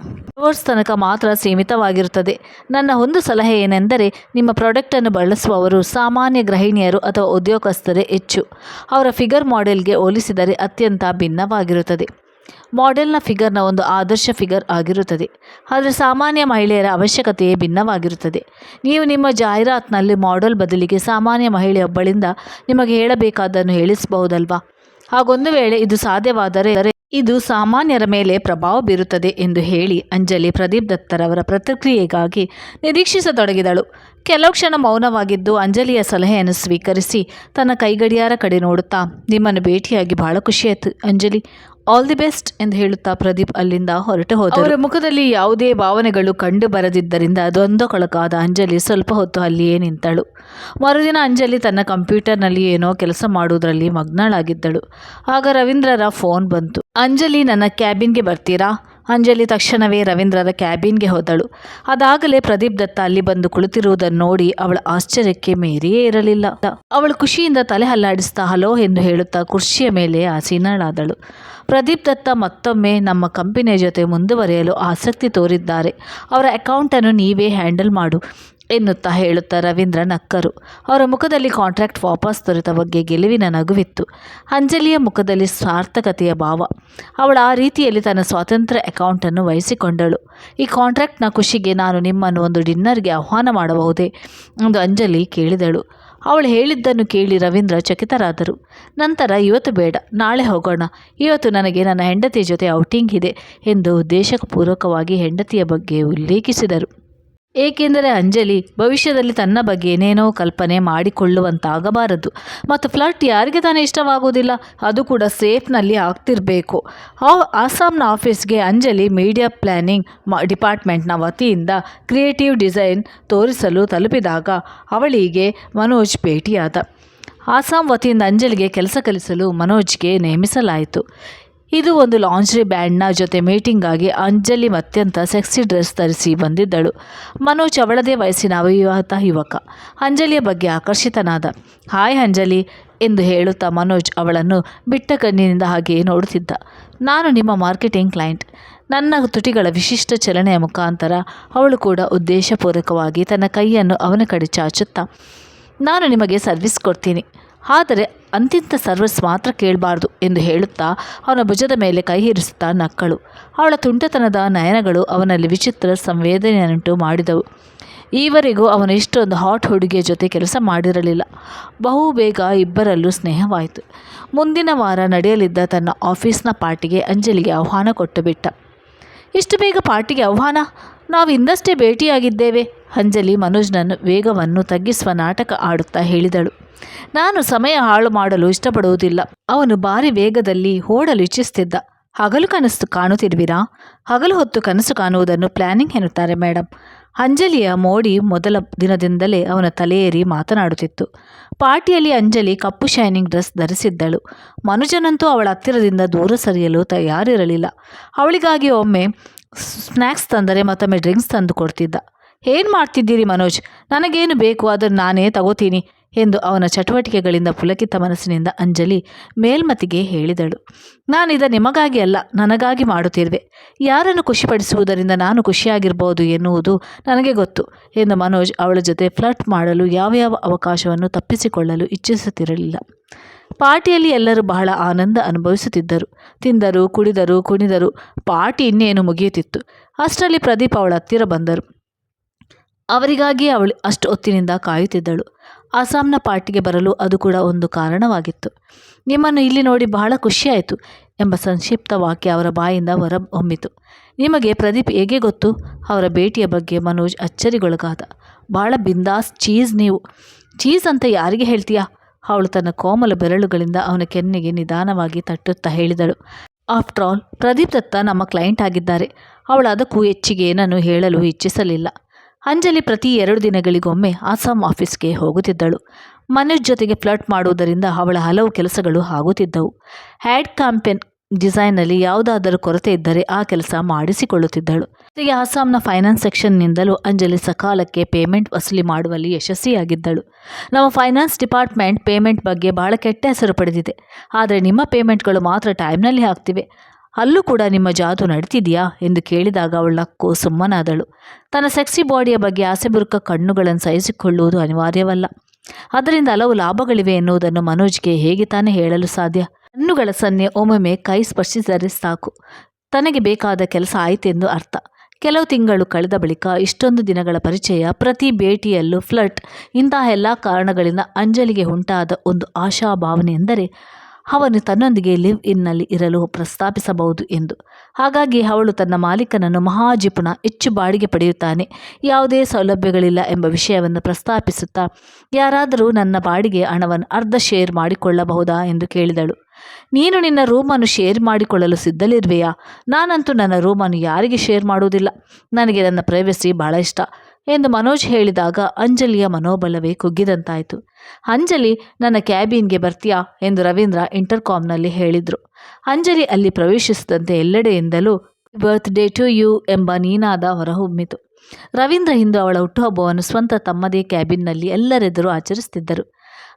ಫಾಲೋವರ್ಸ್ ತನಕ ಮಾತ್ರ ಸೀಮಿತವಾಗಿರುತ್ತದೆ. ನನ್ನ ಒಂದು ಸಲಹೆ ಏನೆಂದರೆ, ನಿಮ್ಮ ಪ್ರಾಡಕ್ಟನ್ನು ಬಳಸುವವರು ಸಾಮಾನ್ಯ ಗೃಹಿಣಿಯರು ಅಥವಾ ಉದ್ಯೋಗಸ್ಥರೇ ಹೆಚ್ಚು. ಅವರ ಫಿಗರ್ ಮಾಡೆಲ್ಗೆ ಹೋಲಿಸಿದರೆ ಅತ್ಯಂತ ಭಿನ್ನವಾಗಿರುತ್ತದೆ. ಮಾಡೆಲ್ನ ಫಿಗರ್ನ ಒಂದು ಆದರ್ಶ ಫಿಗರ್ ಆಗಿರುತ್ತದೆ. ಆದರೆ ಸಾಮಾನ್ಯ ಮಹಿಳೆಯರ ಅವಶ್ಯಕತೆಯೇ ಭಿನ್ನವಾಗಿರುತ್ತದೆ. ನೀವು ನಿಮ್ಮ ಜಾಹೀರಾತಿನಲ್ಲಿ ಮಾಡೆಲ್ ಬದಲಿಗೆ ಸಾಮಾನ್ಯ ಮಹಿಳೆಯೊಬ್ಬಳಿಂದ ನಿಮಗೆ ಹೇಳಬೇಕಾದ್ದನ್ನು ಹೇಳಿಸಬಹುದಲ್ವಾ? ಹಾಗೊಂದು ವೇಳೆ ಇದು ಸಾಧ್ಯವಾದರೆ ಇದು ಸಾಮಾನ್ಯರ ಮೇಲೆ ಪ್ರಭಾವ ಬೀರುತ್ತದೆ ಎಂದು ಹೇಳಿ ಅಂಜಲಿ ಪ್ರದೀಪ್ ದತ್ತರವರ ಪ್ರತಿಕ್ರಿಯೆಗಾಗಿ ನಿರೀಕ್ಷಿಸತೊಡಗಿದಳು. ಕೆಲವು ಕ್ಷಣ ಮೌನವಾಗಿದ್ದು ಅಂಜಲಿಯ ಸಲಹೆಯನ್ನು ಸ್ವೀಕರಿಸಿ ತನ್ನ ಕೈಗಡಿಯಾರ ಕಡೆ ನೋಡುತ್ತಾ, ನಿಮ್ಮನ್ನು ಭೇಟಿಯಾಗಿ ಬಹಳ ಖುಷಿಯಾಯಿತು ಅಂಜಲಿ. ಆಲ್ ದಿ ಬೆಸ್ಟ್ ಎಂದು ಹೇಳುತ್ತಾ ಪ್ರದೀಪ್ ಅಲ್ಲಿಂದ ಹೊರಟು ಹೋದರು. ಅವರ ಮುಖದಲ್ಲಿ ಯಾವುದೇ ಭಾವನೆಗಳು ಕಂಡು ಬರದಿದ್ದರಿಂದ ದ್ವಂದ್ವಕೊಳಕಾದ ಅಂಜಲಿ ಸ್ವಲ್ಪ ಹೊತ್ತು ಅಲ್ಲಿಯೇ ನಿಂತಳು. ಮರುದಿನ ಅಂಜಲಿ ತನ್ನ ಕಂಪ್ಯೂಟರ್ನಲ್ಲಿ ಏನೋ ಕೆಲಸ ಮಾಡುವುದರಲ್ಲಿ ಮಗ್ನಳಾಗಿದ್ದಳು. ಆಗ ರವೀಂದ್ರರ ಫೋನ್ ಬಂತು. ಅಂಜಲಿ, ನನ್ನ ಕ್ಯಾಬಿನ್ಗೆ ಬರ್ತೀರಾ? ಅಂಜಲಿ ತಕ್ಷಣವೇ ರವೀಂದ್ರರ ಕ್ಯಾಬಿನ್ಗೆ ಹೋದಳು. ಅದಾಗಲೇ ಪ್ರದೀಪ್ ದತ್ತ ಅಲ್ಲಿ ಬಂದು ಕುಳಿತಿರುವುದನ್ನು ನೋಡಿ ಅವಳ ಆಶ್ಚರ್ಯಕ್ಕೆ ಮೇರೆಯೇ ಇರಲಿಲ್ಲ. ಅವಳು ಖುಷಿಯಿಂದ ತಲೆ ಹಲ್ಲಾಡಿಸ್ತಾ ಹಲೋ ಎಂದು ಹೇಳುತ್ತಾ ಕುರ್ಚಿಯ ಮೇಲೆ ಆಸೀನಳಾದಳು. ಪ್ರದೀಪ್ ದತ್ತ ಮತ್ತೊಮ್ಮೆ ನಮ್ಮ ಕಂಪನಿಯ ಜೊತೆ ಮುಂದುವರಿಯಲು ಆಸಕ್ತಿ ತೋರಿದ್ದಾರೆ. ಅವರ ಅಕೌಂಟನ್ನು ನೀವೇ ಹ್ಯಾಂಡಲ್ ಮಾಡು ಎನ್ನುತ್ತಾ ಹೇಳುತ್ತಾ ರವೀಂದ್ರ ನಕ್ಕರು. ಅವರ ಮುಖದಲ್ಲಿ ಕಾಂಟ್ರಾಕ್ಟ್ ವಾಪಸ್ ದೊರೆತ ಬಗ್ಗೆ ಗೆಲುವಿನ ನಗುವಿತ್ತು. ಅಂಜಲಿಯ ಮುಖದಲ್ಲಿ ಸಾರ್ಥಕತೆಯ ಭಾವ. ಅವಳು ಆ ರೀತಿಯಲ್ಲಿ ತನ್ನ ಸ್ವಾತಂತ್ರ್ಯ ಅಕೌಂಟನ್ನು ವಹಿಸಿಕೊಂಡಳು. ಈ ಕಾಂಟ್ರಾಕ್ಟ್ನ ಖುಷಿಗೆ ನಾನು ನಿಮ್ಮನ್ನು ಒಂದು ಡಿನ್ನರ್ಗೆ ಆಹ್ವಾನ ಮಾಡಬಹುದೇ? ಎಂದು ಅಂಜಲಿ ಕೇಳಿದಳು. ಅವಳು ಹೇಳಿದ್ದನ್ನು ಕೇಳಿ ರವೀಂದ್ರ ಚಕಿತರಾದರು. ನಂತರ ಇವತ್ತು ಬೇಡ, ನಾಳೆ ಹೋಗೋಣ. ಇವತ್ತು ನನಗೆ ನನ್ನ ಹೆಂಡತಿಯ ಜೊತೆ ಔಟಿಂಗ್ ಇದೆ ಎಂದು ಉದ್ದೇಶಪೂರ್ವಕವಾಗಿ ಹೆಂಡತಿಯ ಬಗ್ಗೆ ಉಲ್ಲೇಖಿಸಿದರು. ಏಕೆಂದರೆ ಅಂಜಲಿ ಭವಿಷ್ಯದಲ್ಲಿ ತನ್ನ ಬಗ್ಗೆ ಏನೇನೋ ಕಲ್ಪನೆ ಮಾಡಿಕೊಳ್ಳುವಂತಾಗಬಾರದು. ಮತ್ತು ಫ್ಲರ್ಟ್ ಯಾರಿಗೆ ತಾನೇ ಇಷ್ಟವಾಗುವುದಿಲ್ಲ, ಅದು ಕೂಡ ಸೇಫ್ನಲ್ಲಿ ಆಗ್ತಿರಬೇಕು. ಆ ಆಸಾಂನ ಆಫೀಸ್ಗೆ ಅಂಜಲಿ ಮೀಡಿಯಾ ಪ್ಲ್ಯಾನಿಂಗ್ ಡಿಪಾರ್ಟ್ಮೆಂಟ್ನ ವತಿಯಿಂದ ಕ್ರಿಯೇಟಿವ್ ಡಿಸೈನ್ ತೋರಿಸಲು ತಲುಪಿದಾಗ ಅವಳಿಗೆ ಮನೋಜ್ ಭೇಟಿಯಾದ. ಆಸಾಂ ವತಿಯಿಂದ ಅಂಜಲಿಗೆ ಕೆಲಸ ಕಲಿಸಲು ಮನೋಜ್ಗೆ ನೇಮಿಸಲಾಯಿತು. ಇದು ಒಂದು ಲಾಂಜ್ರಿ ಬ್ಯಾಂಡ್ನ ಜೊತೆ ಮೀಟಿಂಗಾಗಿ ಅಂಜಲಿ ಅತ್ಯಂತ ಸೆಕ್ಸಿ ಡ್ರೆಸ್ ಧರಿಸಿ ಬಂದಿದ್ದಳು. ಮನೋಜ್ ಅವಳದೇ ವಯಸ್ಸಿನ ಅವಿವಾಹಿತ ಯುವಕ. ಅಂಜಲಿಯ ಬಗ್ಗೆ ಆಕರ್ಷಿತನಾದ. ಹಾಯ್ ಅಂಜಲಿ ಎಂದು ಹೇಳುತ್ತಾ ಮನೋಜ್ ಅವಳನ್ನು ಬಿಟ್ಟ ಕಣ್ಣಿನಿಂದ ಹಾಗೆಯೇ ನೋಡುತ್ತಿದ್ದ. ನಾನು ನಿಮ್ಮ ಮಾರ್ಕೆಟಿಂಗ್ ಕ್ಲೈಂಟ್. ನನ್ನ ತುಟಿಗಳ ವಿಶಿಷ್ಟ ಚಲನೆಯ ಮುಖಾಂತರ ಅವಳು ಕೂಡ ಉದ್ದೇಶಪೂರ್ವಕವಾಗಿ ತನ್ನ ಕೈಯನ್ನು ಅವನ ಕಡೆ ಚಾಚುತ್ತಾ, ನಾನು ನಿಮಗೆ ಸರ್ವಿಸ್ ಕೊಡ್ತೀನಿ. ಆದರೆ ಅಂತಿಂತ ಸರ್ವಿಸ್ ಮಾತ್ರ ಕೇಳಬಾರ್ದು ಎಂದು ಹೇಳುತ್ತಾ ಅವನ ಭುಜದ ಮೇಲೆ ಕೈ ಇರಿಸುತ್ತಾ ನಕ್ಕಳು. ಅವಳ ತುಂಟತನದ ನಯನಗಳು ಅವನಲ್ಲಿ ವಿಚಿತ್ರ ಸಂವೇದನೆಯನ್ನುಂಟು ಮಾಡಿದವು. ಈವರೆಗೂ ಅವನು ಇಷ್ಟೊಂದು ಹಾಟ್ ಹುಡುಗಿಯ ಜೊತೆ ಕೆಲಸ ಮಾಡಿರಲಿಲ್ಲ. ಬಹು ಬೇಗ ಇಬ್ಬರಲ್ಲೂ ಸ್ನೇಹವಾಯಿತು. ಮುಂದಿನ ವಾರ ನಡೆಯಲಿದ್ದ ತನ್ನ ಆಫೀಸ್ನ ಪಾರ್ಟಿಗೆ ಅಂಜಲಿಗೆ ಆಹ್ವಾನ ಕೊಟ್ಟು ಬಿಟ್ಟ. ಇಷ್ಟು ಬೇಗ ಪಾರ್ಟಿಗೆ ಆಹ್ವಾನ? ನಾವು ಇಂದಷ್ಟೇ ಭೇಟಿಯಾಗಿದ್ದೇವೆ, ಅಂಜಲಿ ಮನೋಜ್ನನ್ನು ವೇಗವನ್ನು ತಗ್ಗಿಸುವ ನಾಟಕ ಆಡುತ್ತಾ ಹೇಳಿದಳು. ನಾನು ಸಮಯ ಹಾಳು ಮಾಡಲು ಇಷ್ಟಪಡುವುದಿಲ್ಲ. ಅವನು ಭಾರಿ ವೇಗದಲ್ಲಿ ಓಡಲು ಇಚ್ಛಿಸುತ್ತಿದ್ದ. ಹಗಲು ಕನಸು ಕಾಣುತ್ತಿರುವಿರಾ? ಹಗಲು ಹೊತ್ತು ಕನಸು ಕಾಣುವುದನ್ನು ಪ್ಲ್ಯಾನಿಂಗ್ ಎನ್ನುತ್ತಾರೆ ಮೇಡಮ್ ಅಂಜಲಿಯ ಮೋಡಿ ಮೊದಲ ದಿನದಿಂದಲೇ ಅವನ ತಲೆಯೇರಿ ಮಾತನಾಡುತ್ತಿತ್ತು. ಪಾರ್ಟಿಯಲ್ಲಿ ಅಂಜಲಿ ಕಪ್ಪು ಶೈನಿಂಗ್ ಡ್ರೆಸ್ ಧರಿಸಿದ್ದಳು. ಮನುಜನಂತೂ ಅವಳ ಹತ್ತಿರದಿಂದ ದೂರ ಸರಿಯಲು ತಯಾರಿರಲಿಲ್ಲ. ಅವಳಿಗಾಗಿ ಒಮ್ಮೆ ಸ್ನ್ಯಾಕ್ಸ್ ತಂದರೆ ಮತ್ತೊಮ್ಮೆ ಡ್ರಿಂಕ್ಸ್ ತಂದು ಕೊಡ್ತಿದ್ದ ಏನು ಮಾಡ್ತಿದ್ದೀರಿ ಮನೋಜ್? ನನಗೇನು ಬೇಕು, ಅದನ್ನು ನಾನೇ ತಗೋತೀನಿ ಎಂದು ಅವನ ಚಟುವಟಿಕೆಗಳಿಂದ ಪುಲಕಿತ ಮನಸ್ಸಿನಿಂದ ಅಂಜಲಿ ಮೇಲ್ಮತಿಗೆ ಹೇಳಿದಳು. ನಾನಿದ ನಿಮಗಾಗಿ ಅಲ್ಲ, ನನಗಾಗಿ ಮಾಡುತ್ತಿರುವೆ. ಯಾರನ್ನು ಖುಷಿಪಡಿಸುವುದರಿಂದ ನಾನು ಖುಷಿಯಾಗಿರ್ಬೋದು ಎನ್ನುವುದು ನನಗೆ ಗೊತ್ತು ಎಂದು ಮನೋಜ್ ಅವಳ ಜೊತೆ ಫ್ಲರ್ಟ್ ಮಾಡಲು ಯಾವ ಯಾವ ಅವಕಾಶವನ್ನು ತಪ್ಪಿಸಿಕೊಳ್ಳಲು ಇಚ್ಛಿಸುತ್ತಿರಲಿಲ್ಲ. ಪಾರ್ಟಿಯಲ್ಲಿ ಎಲ್ಲರೂ ಬಹಳ ಆನಂದ ಅನುಭವಿಸುತ್ತಿದ್ದರು. ತಿಂದರು, ಕುಡಿದರು, ಕುಣಿದರು, ಪಾರ್ಟಿ ಇನ್ನೇನು ಮುಗಿಯುತ್ತಿತ್ತು. ಅಷ್ಟರಲ್ಲಿ ಪ್ರದೀಪ್ ಅವಳ ಹತ್ತಿರ ಬಂದರು. ಅವರಿಗಾಗಿ ಅವಳು ಅಷ್ಟು ಹೊತ್ತಿನಿಂದ ಕಾಯುತ್ತಿದ್ದಳು. ಅಸ್ಸಾಂನ ಪಾರ್ಟಿಗೆ ಬರಲು ಅದು ಕೂಡ ಒಂದು ಕಾರಣವಾಗಿತ್ತು. ನಿಮ್ಮನ್ನು ಇಲ್ಲಿ ನೋಡಿ ಬಹಳ ಖುಷಿಯಾಯಿತು ಎಂಬ ಸಂಕ್ಷಿಪ್ತ ವಾಕ್ಯ ಅವರ ಬಾಯಿಂದ ಹೊರ ಹೊಮ್ಮಿತು ನಿಮಗೆ ಪ್ರದೀಪ್ ಹೇಗೆ ಗೊತ್ತು? ಅವರ ಭೇಟಿಯ ಬಗ್ಗೆ ಮನೋಜ್ ಅಚ್ಚರಿಗೊಳಗಾದ. ಬಹಳ ಬಿಂದಾಸ್ ಚೀಸ್ ನೀವು. ಚೀಸ್ ಅಂತ ಯಾರಿಗೆ ಹೇಳ್ತೀಯಾ? ಅವಳು ತನ್ನ ಕೋಮಲ ಬೆರಳುಗಳಿಂದ ಅವನ ಕೆನ್ನೆಗೆ ನಿಧಾನವಾಗಿ ತಟ್ಟುತ್ತಾ ಹೇಳಿದಳು. ಆಫ್ಟರ್ ಆಲ್, ಪ್ರದೀಪ್ ದತ್ತ ನಮ್ಮ ಕ್ಲೈಂಟ್ ಆಗಿದ್ದಾರೆ. ಅವಳು ಅದಕ್ಕೂ ಹೆಚ್ಚಿಗೆ ಏನನ್ನು ಹೇಳಲು ಇಚ್ಛಿಸಲಿಲ್ಲ. ಅಂಜಲಿ ಪ್ರತಿ ಎರಡು ದಿನಗಳಿಗೊಮ್ಮೆ ಅಸ್ಸಾಂ ಆಫೀಸ್ಗೆ ಹೋಗುತ್ತಿದ್ದಳು. ಮನೋಜ್ ಜೊತೆಗೆ ಫ್ಲರ್ಟ್ ಮಾಡುವುದರಿಂದ ಅವಳ ಹಲವು ಕೆಲಸಗಳು ಆಗುತ್ತಿದ್ದವು. ಹ್ಯಾಡ್ ಕ್ಯಾಂಪೇನ್ ಡಿಸೈನ್ನಲ್ಲಿ ಯಾವುದಾದರೂ ಕೊರತೆ ಇದ್ದರೆ ಆ ಕೆಲಸ ಮಾಡಿಸಿಕೊಳ್ಳುತ್ತಿದ್ದಳು. ಜೊತೆಗೆ ಅಸ್ಸಾಂನ ಫೈನಾನ್ಸ್ ಸೆಕ್ಷನ್ನಿಂದಲೂ ಅಂಜಲಿ ಸಕಾಲಕ್ಕೆ ಪೇಮೆಂಟ್ ವಸೂಲಿ ಮಾಡುವಲ್ಲಿ ಯಶಸ್ವಿಯಾಗಿದ್ದಳು. ನಮ್ಮ ಫೈನಾನ್ಸ್ ಡಿಪಾರ್ಟ್ಮೆಂಟ್ ಪೇಮೆಂಟ್ ಬಗ್ಗೆ ಬಹಳ ಕೆಟ್ಟ ಹೆಸರು ಪಡೆದಿದೆ. ಆದರೆ ನಿಮ್ಮ ಪೇಮೆಂಟ್ಗಳು ಮಾತ್ರ ಟೈಮ್ನಲ್ಲಿ ಆಗ್ತಿವೆ. ಅಲ್ಲೂ ಕೂಡ ನಿಮ್ಮ ಜಾದು ನಡೀತಿದೆಯಾ? ಎಂದು ಕೇಳಿದಾಗ ಅವಳಕ್ಕೂ ಸುಮ್ಮನಾದಳು. ತನ್ನ ಸೆಕ್ಸಿ ಬಾಡಿಯ ಬಗ್ಗೆ ಆಸೆಬುರುಕ ಕಣ್ಣುಗಳನ್ನು ಸಹಿಸಿಕೊಳ್ಳುವುದು ಅನಿವಾರ್ಯವಲ್ಲ. ಅದರಿಂದ ಹಲವು ಲಾಭಗಳಿವೆ ಎನ್ನುವುದನ್ನು ಮನೋಜ್ಗೆ ಹೇಗೆ ತಾನೇ ಹೇಳಲು ಸಾಧ್ಯ? ಕಣ್ಣುಗಳ ಸನ್ನೆ ಒಮ್ಮೊಮ್ಮೆ ಕೈ ಸ್ಪರ್ಶಿಸಿದರೆ ಸಾಕು. ತನಗೆ ಬೇಕಾದ ಕೆಲಸ ಆಯಿತೆಂದು ಅರ್ಥ. ಕೆಲವು ತಿಂಗಳು ಕಳೆದ ಬಳಿಕ ಇಷ್ಟೊಂದು ದಿನಗಳ ಪರಿಚಯ ಪ್ರತಿ ಭೇಟಿಯಲ್ಲೂ ಫ್ಲಟ್ ಇಂತಹ ಎಲ್ಲ ಕಾರಣಗಳಿಂದ ಅಂಜಲಿಗೆ ಉಂಟಾದ ಒಂದು ಆಶಾಭಾವನೆ ಎಂದರೆ ಅವನು ತನ್ನೊಂದಿಗೆ ಲಿವ್ ಇನ್ನಲ್ಲಿ ಇರಲು ಪ್ರಸ್ತಾಪಿಸಬಹುದು ಎಂದು. ಹಾಗಾಗಿ ಅವಳು ತನ್ನ ಮಾಲೀಕನನ್ನು ಮಹಾಜಿಪುಣ ಹೆಚ್ಚು ಬಾಡಿಗೆ ಪಡೆಯುತ್ತಾನೆ. ಯಾವುದೇ ಸೌಲಭ್ಯಗಳಿಲ್ಲ ಎಂಬ ವಿಷಯವನ್ನು ಪ್ರಸ್ತಾಪಿಸುತ್ತಾ, ಯಾರಾದರೂ ನನ್ನ ಬಾಡಿಗೆ ಹಣವನ್ನು ಅರ್ಧ ಶೇರ್ ಮಾಡಿಕೊಳ್ಳಬಹುದಾ ಎಂದು ಕೇಳಿದಳು. ನೀನು ನಿನ್ನ ರೂಮನ್ನು ಶೇರ್ ಮಾಡಿಕೊಳ್ಳಲು ಸಿದ್ಧಲಿರುವೆಯಾ? ನಾನಂತೂ ನನ್ನ ರೂಮನ್ನು ಯಾರಿಗೆ ಶೇರ್ ಮಾಡುವುದಿಲ್ಲ? ನನಗೆ ನನ್ನ ಪ್ರೈವಸಿ ಬಹಳ ಇಷ್ಟ. ಎಂದು ಮನೋಜ್ ಹೇಳಿದಾಗ ಅಂಜಲಿಯ ಮನೋಬಲವೇ ಕುಗ್ಗಿದಂತಾಯಿತು. ಅಂಜಲಿ, ನನ್ನ ಕ್ಯಾಬಿನ್ಗೆ ಬರ್ತೀಯಾ? ಎಂದು ರವೀಂದ್ರ ಇಂಟರ್ಕಾಮ್ನಲ್ಲಿ ಹೇಳಿದರು. ಅಂಜಲಿ ಅಲ್ಲಿ ಪ್ರವೇಶಿಸಿದಂತೆ ಎಲ್ಲೆಡೆಯಿಂದಲೂ ಬರ್ತ್ಡೇ ಟು ಯು ಎಂಬ ನೀನಾದ ಹೊರಹೊಮ್ಮಿತು. ರವೀಂದ್ರ ಇಂದು ಅವಳ ಹುಟ್ಟುಹಬ್ಬವನ್ನು ಸ್ವಂತ ತಮ್ಮದೇ ಕ್ಯಾಬಿನ್ನಲ್ಲಿ ಎಲ್ಲರೆದುರು ಆಚರಿಸುತ್ತಿದ್ದರು.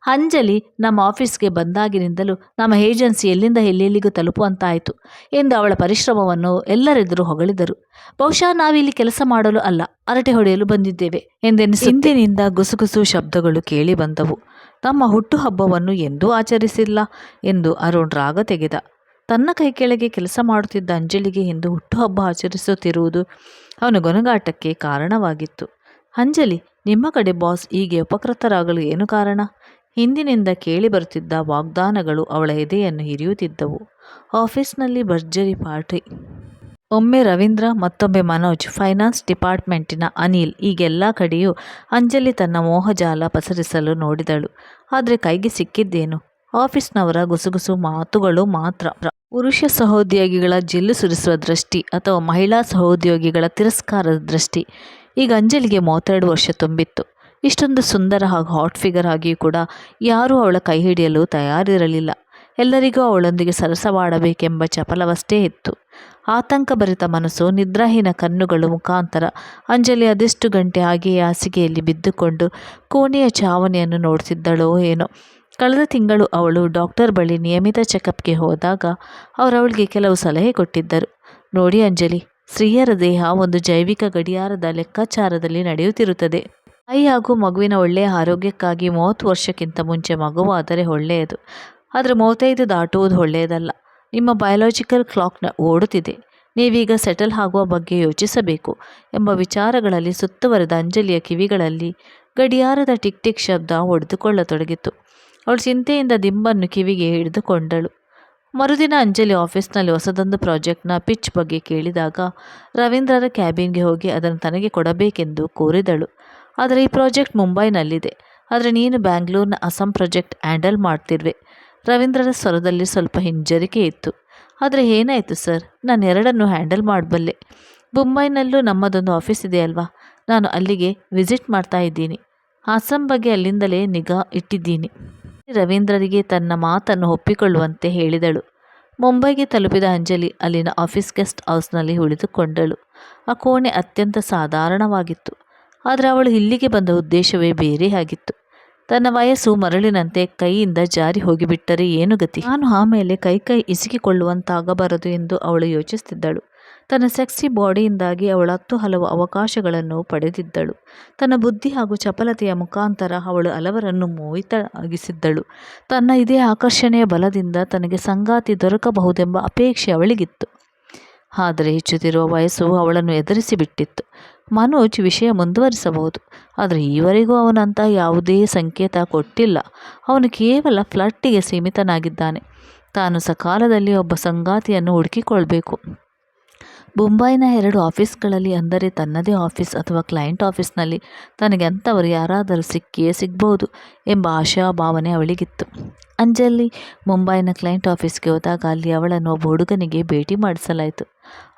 ಅಂಜಲಿ ನಮ್ಮ ಆಫೀಸ್ಗೆ ಬಂದಾಗಿನಿಂದಲೂ ನಮ್ಮ ಏಜೆನ್ಸಿ ಎಲ್ಲಿಂದ ಎಲ್ಲೆಲ್ಲಿಗೂ ತಲುಪುವಂತಾಯಿತು ಎಂದು ಅವಳ ಪರಿಶ್ರಮವನ್ನು ಎಲ್ಲರೆದುರು ಹೊಗಳಿದರು. ಬಹುಶಃ ನಾವಿಲ್ಲಿ ಕೆಲಸ ಮಾಡಲು ಅಲ್ಲ, ಅರಟೆ ಹೊಡೆಯಲು ಬಂದಿದ್ದೇವೆ ಎಂದೆನಿಸಿ ಹಿಂದಿನಿಂದ ಗುಸುಗುಸು ಶಬ್ದಗಳು ಕೇಳಿ ಬಂದವು. ನಮ್ಮ ಹುಟ್ಟುಹಬ್ಬವನ್ನು ಎಂದೂ ಆಚರಿಸಿಲ್ಲ ಎಂದು ಅರುಣ್ ರಾಗ ತೆಗೆದ. ತನ್ನ ಕೈ ಕೆಳಗೆ ಕೆಲಸ ಮಾಡುತ್ತಿದ್ದ ಅಂಜಲಿಗೆ ಎಂದು ಹುಟ್ಟುಹಬ್ಬ ಆಚರಿಸುತ್ತಿರುವುದು ಅವನ ಗೊನಗಾಟಕ್ಕೆ ಕಾರಣವಾಗಿತ್ತು. ಅಂಜಲಿ, ನಿಮ್ಮ ಕಡೆ ಬಾಸ್ ಹೀಗೆ ಉಪಕೃತರಾಗಲು ಏನು ಕಾರಣ? ಹಿಂದಿನಿಂದ ಕೇಳಿ ಬರುತ್ತಿದ್ದ ವಾಗ್ದಾನಗಳು ಅವಳ ಎದೆಯನ್ನು ಹಿರಿಯುತ್ತಿದ್ದವು. ಆಫೀಸ್ನಲ್ಲಿ ಭರ್ಜರಿ ಪಾರ್ಟಿ. ಒಮ್ಮೆ ರವೀಂದ್ರ, ಮತ್ತೊಮ್ಮೆ ಮನೋಜ್, ಫೈನಾನ್ಸ್ ಡಿಪಾರ್ಟ್ಮೆಂಟಿನ ಅನಿಲ್, ಈಗೆಲ್ಲ ಕಡೆಯೂ ಅಂಜಲಿ ತನ್ನ ಮೋಹಜಾಲ ಪಸರಿಸಲು ನೋಡಿದಳು. ಆದರೆ ಕೈಗೆ ಸಿಕ್ಕಿದ್ದೇನು? ಆಫೀಸ್ನವರ ಗುಸುಗುಸು ಮಾತುಗಳು ಮಾತ್ರ. ಪುರುಷ ಸಹೋದ್ಯೋಗಿಗಳ ಜಿಲ್ಲು ಸುರಿಸುವ ದೃಷ್ಟಿ ಅಥವಾ ಮಹಿಳಾ ಸಹೋದ್ಯೋಗಿಗಳ ತಿರಸ್ಕಾರದ ದೃಷ್ಟಿ. ಈಗ ಅಂಜಲಿಗೆ ಮೂವತ್ತೆರಡು ವರ್ಷ ತುಂಬಿತ್ತು. ಇಷ್ಟೊಂದು ಸುಂದರ ಹಾಗೂ ಹಾಟ್ ಫಿಗರ್ ಆಗಿಯೂ ಕೂಡ ಯಾರೂ ಅವಳ ಕೈ ಹಿಡಿಯಲು ತಯಾರಿರಲಿಲ್ಲ. ಎಲ್ಲರಿಗೂ ಅವಳೊಂದಿಗೆ ಸರಸವಾಡಬೇಕೆಂಬ ಚಪಲವಷ್ಟೇ ಇತ್ತು. ಆತಂಕಭರಿತ ಮನಸ್ಸು, ನಿದ್ರಾಹೀನ ಕಣ್ಣುಗಳು ಮುಖಾಂತರ ಅಂಜಲಿ ಅದೆಷ್ಟು ಗಂಟೆ ಹಾಗೆಯೇ ಹಾಸಿಗೆಯಲ್ಲಿ ಬಿದ್ದುಕೊಂಡು ಕೋಣೆಯ ಚಾವಣಿಯನ್ನು ನೋಡುತ್ತಿದ್ದಳೋ ಏನೋ. ಕಳೆದ ತಿಂಗಳು ಅವಳು ಡಾಕ್ಟರ್ ಬಳಿ ನಿಯಮಿತ ಚೆಕಪ್ಗೆ ಹೋದಾಗ ಅವರವಳಿಗೆ ಕೆಲವು ಸಲಹೆ ಕೊಟ್ಟಿದ್ದರು. ನೋಡಿ ಅಂಜಲಿ, ಸ್ತ್ರೀಯರ ದೇಹ ಒಂದು ಜೈವಿಕ ಗಡಿಯಾರದ ಲೆಕ್ಕಾಚಾರದಲ್ಲಿ ನಡೆಯುತ್ತಿರುತ್ತದೆ. ತಾಯಿ ಹಾಗೂ ಮಗುವಿನ ಒಳ್ಳೆಯ ಆರೋಗ್ಯಕ್ಕಾಗಿ ಮೂವತ್ತು ವರ್ಷಕ್ಕಿಂತ ಮುಂಚೆ ಮಗುವಾದರೆ ಒಳ್ಳೆಯದು. ಆದರೆ ಮೂವತ್ತೈದು ದಾಟುವುದು ಒಳ್ಳೆಯದಲ್ಲ. ನಿಮ್ಮ ಬಯಾಲಜಿಕಲ್ ಕ್ಲಾಕ್ನ ಓಡುತ್ತಿದೆ. ನೀವೀಗ ಸೆಟಲ್ ಆಗುವ ಬಗ್ಗೆ ಯೋಚಿಸಬೇಕು ಎಂಬ ವಿಚಾರಗಳಲ್ಲಿ ಸುತ್ತುವರೆದ ಅಂಜಲಿಯ ಕಿವಿಗಳಲ್ಲಿ ಗಡಿಯಾರದ ಟಿಕ್ ಟಿಕ್ ಶಬ್ದ ಹೊಡೆದುಕೊಳ್ಳತೊಡಗಿತು ಅವಳು ಚಿಂತೆಯಿಂದ ದಿಂಬನ್ನು ಕಿವಿಗೆ ಹಿಡಿದುಕೊಂಡಳು ಮರುದಿನ ಅಂಜಲಿ ಆಫೀಸ್ನಲ್ಲಿ ಹೊಸದೊಂದು ಪ್ರಾಜೆಕ್ಟ್ನ ಪಿಚ್ ಬಗ್ಗೆ ಕೇಳಿದಾಗ ರವೀಂದ್ರರ ಕ್ಯಾಬಿನ್ಗೆ ಹೋಗಿ ಅದನ್ನು ತನಗೆ ಕೊಡಬೇಕೆಂದು ಕೋರಿದಳು. ಆದರೆ ಈ ಪ್ರಾಜೆಕ್ಟ್ ಮುಂಬೈನಲ್ಲಿದೆ. ಆದರೆ ನೀನು ಬ್ಯಾಂಗ್ಳೂರ್ನ ಅಸಂ ಪ್ರಾಜೆಕ್ಟ್ ಹ್ಯಾಂಡಲ್ ಮಾಡ್ತಿರುವೆ. ರವೀಂದ್ರರ ಸ್ವರದಲ್ಲಿ ಸ್ವಲ್ಪ ಹಿಂಜರಿಕೆ ಇತ್ತು. ಆದರೆ ಏನಾಯಿತು ಸರ್? ನಾನು ಎರಡನ್ನು ಹ್ಯಾಂಡಲ್ ಮಾಡಬಲ್ಲೆ. ಮುಂಬೈನಲ್ಲೂ ನಮ್ಮದೊಂದು ಆಫೀಸ್ ಇದೆ ಅಲ್ವಾ? ನಾನು ಅಲ್ಲಿಗೆ ವಿಸಿಟ್ ಮಾಡ್ತಾ ಇದ್ದೀನಿ. ಅಸ್ಸಾಂ ಬಗ್ಗೆ ಅಲ್ಲಿಂದಲೇ ನಿಗಾ ಇಟ್ಟಿದ್ದೀನಿ. ರವೀಂದ್ರರಿಗೆ ತನ್ನ ಮಾತನ್ನು ಒಪ್ಪಿಕೊಳ್ಳುವಂತೆ ಹೇಳಿದಳು. ಮುಂಬೈಗೆ ತಲುಪಿದ ಅಂಜಲಿ ಅಲ್ಲಿನ ಆಫೀಸ್ ಗೆಸ್ಟ್ ಹೌಸ್ನಲ್ಲಿ ಉಳಿದುಕೊಂಡಳು. ಆ ಕೋಣೆ ಅತ್ಯಂತ ಸಾಧಾರಣವಾಗಿತ್ತು. ಆದರೆ ಅವಳು ಇಲ್ಲಿಗೆ ಬಂದ ಉದ್ದೇಶವೇ ಬೇರೆ ಆಗಿತ್ತು. ತನ್ನ ವಯಸ್ಸು ಮರಳಿನಂತೆ ಕೈಯಿಂದ ಜಾರಿ ಹೋಗಿಬಿಟ್ಟರೆ ಏನು ಗತಿ? ನಾನು ಆಮೇಲೆ ಕೈ ಕೈ ಇಸಿಕಿಕೊಳ್ಳುವಂತಾಗಬಾರದು ಎಂದು ಅವಳು ಯೋಚಿಸುತ್ತಿದ್ದಳು. ತನ್ನ ಸೆಕ್ಸಿ ಬಾಡಿಯಿಂದಾಗಿ ಅವಳು ಹತ್ತು ಹಲವು ಅವಕಾಶಗಳನ್ನು ಪಡೆದಿದ್ದಳು. ತನ್ನ ಬುದ್ಧಿ ಹಾಗೂ ಚಪಲತೆಯ ಮುಖಾಂತರ ಅವಳು ಹಲವರನ್ನು ಮೋಹಿತಾಗಿಸಿದ್ದಳು ತನ್ನ ಇದೇ ಆಕರ್ಷಣೆಯ ಬಲದಿಂದ ತನಗೆ ಸಂಗಾತಿ ದೊರಕಬಹುದೆಂಬ ಅಪೇಕ್ಷೆ ಅವಳಿಗಿತ್ತು. ಆದರೆ ಹೆಚ್ಚುತ್ತಿರುವ ವಯಸ್ಸು ಅವಳನ್ನು ಎದುರಿಸಿಬಿಟ್ಟಿತ್ತು ಮನೋಜ್ ವಿಷಯ ಮುಂದುವರಿಸಬಹುದು, ಆದರೆ ಈವರೆಗೂ ಅವನಂತ ಯಾವುದೇ ಸಂಕೇತ ಕೊಟ್ಟಿಲ್ಲ. ಅವನು ಕೇವಲ ಫ್ಲಟ್ಟಿಗೆ ಸೀಮಿತನಾಗಿದ್ದಾನೆ. ತಾನು ಸಕಾಲದಲ್ಲಿ ಒಬ್ಬ ಸಂಗಾತಿಯನ್ನು ಹುಡುಕಿಕೊಳ್ಬೇಕು. ಮುಂಬೈನ ಎರಡು ಆಫೀಸ್ಗಳಲ್ಲಿ ಅಂದರೆ ತನ್ನದೇ ಆಫೀಸ್ ಅಥವಾ ಕ್ಲೈಂಟ್ ಆಫೀಸ್ನಲ್ಲಿ ತನಗೆ ಅಂಥವರು ಯಾರಾದರೂ ಸಿಕ್ಕಿಯೇ ಸಿಗ್ಬೋದು ಎಂಬ ಆಶಾಭಾವನೆ ಅವಳಿಗಿತ್ತು. ಅಂಜಲಿ ಮುಂಬೈನ ಕ್ಲೈಂಟ್ ಆಫೀಸ್ಗೆ ಹೋದಾಗ ಅಲ್ಲಿ ಅವಳನ್ನು ಒಬ್ಬ ಹುಡುಗನಿಗೆ ಭೇಟಿ ಮಾಡಿಸಲಾಯಿತು.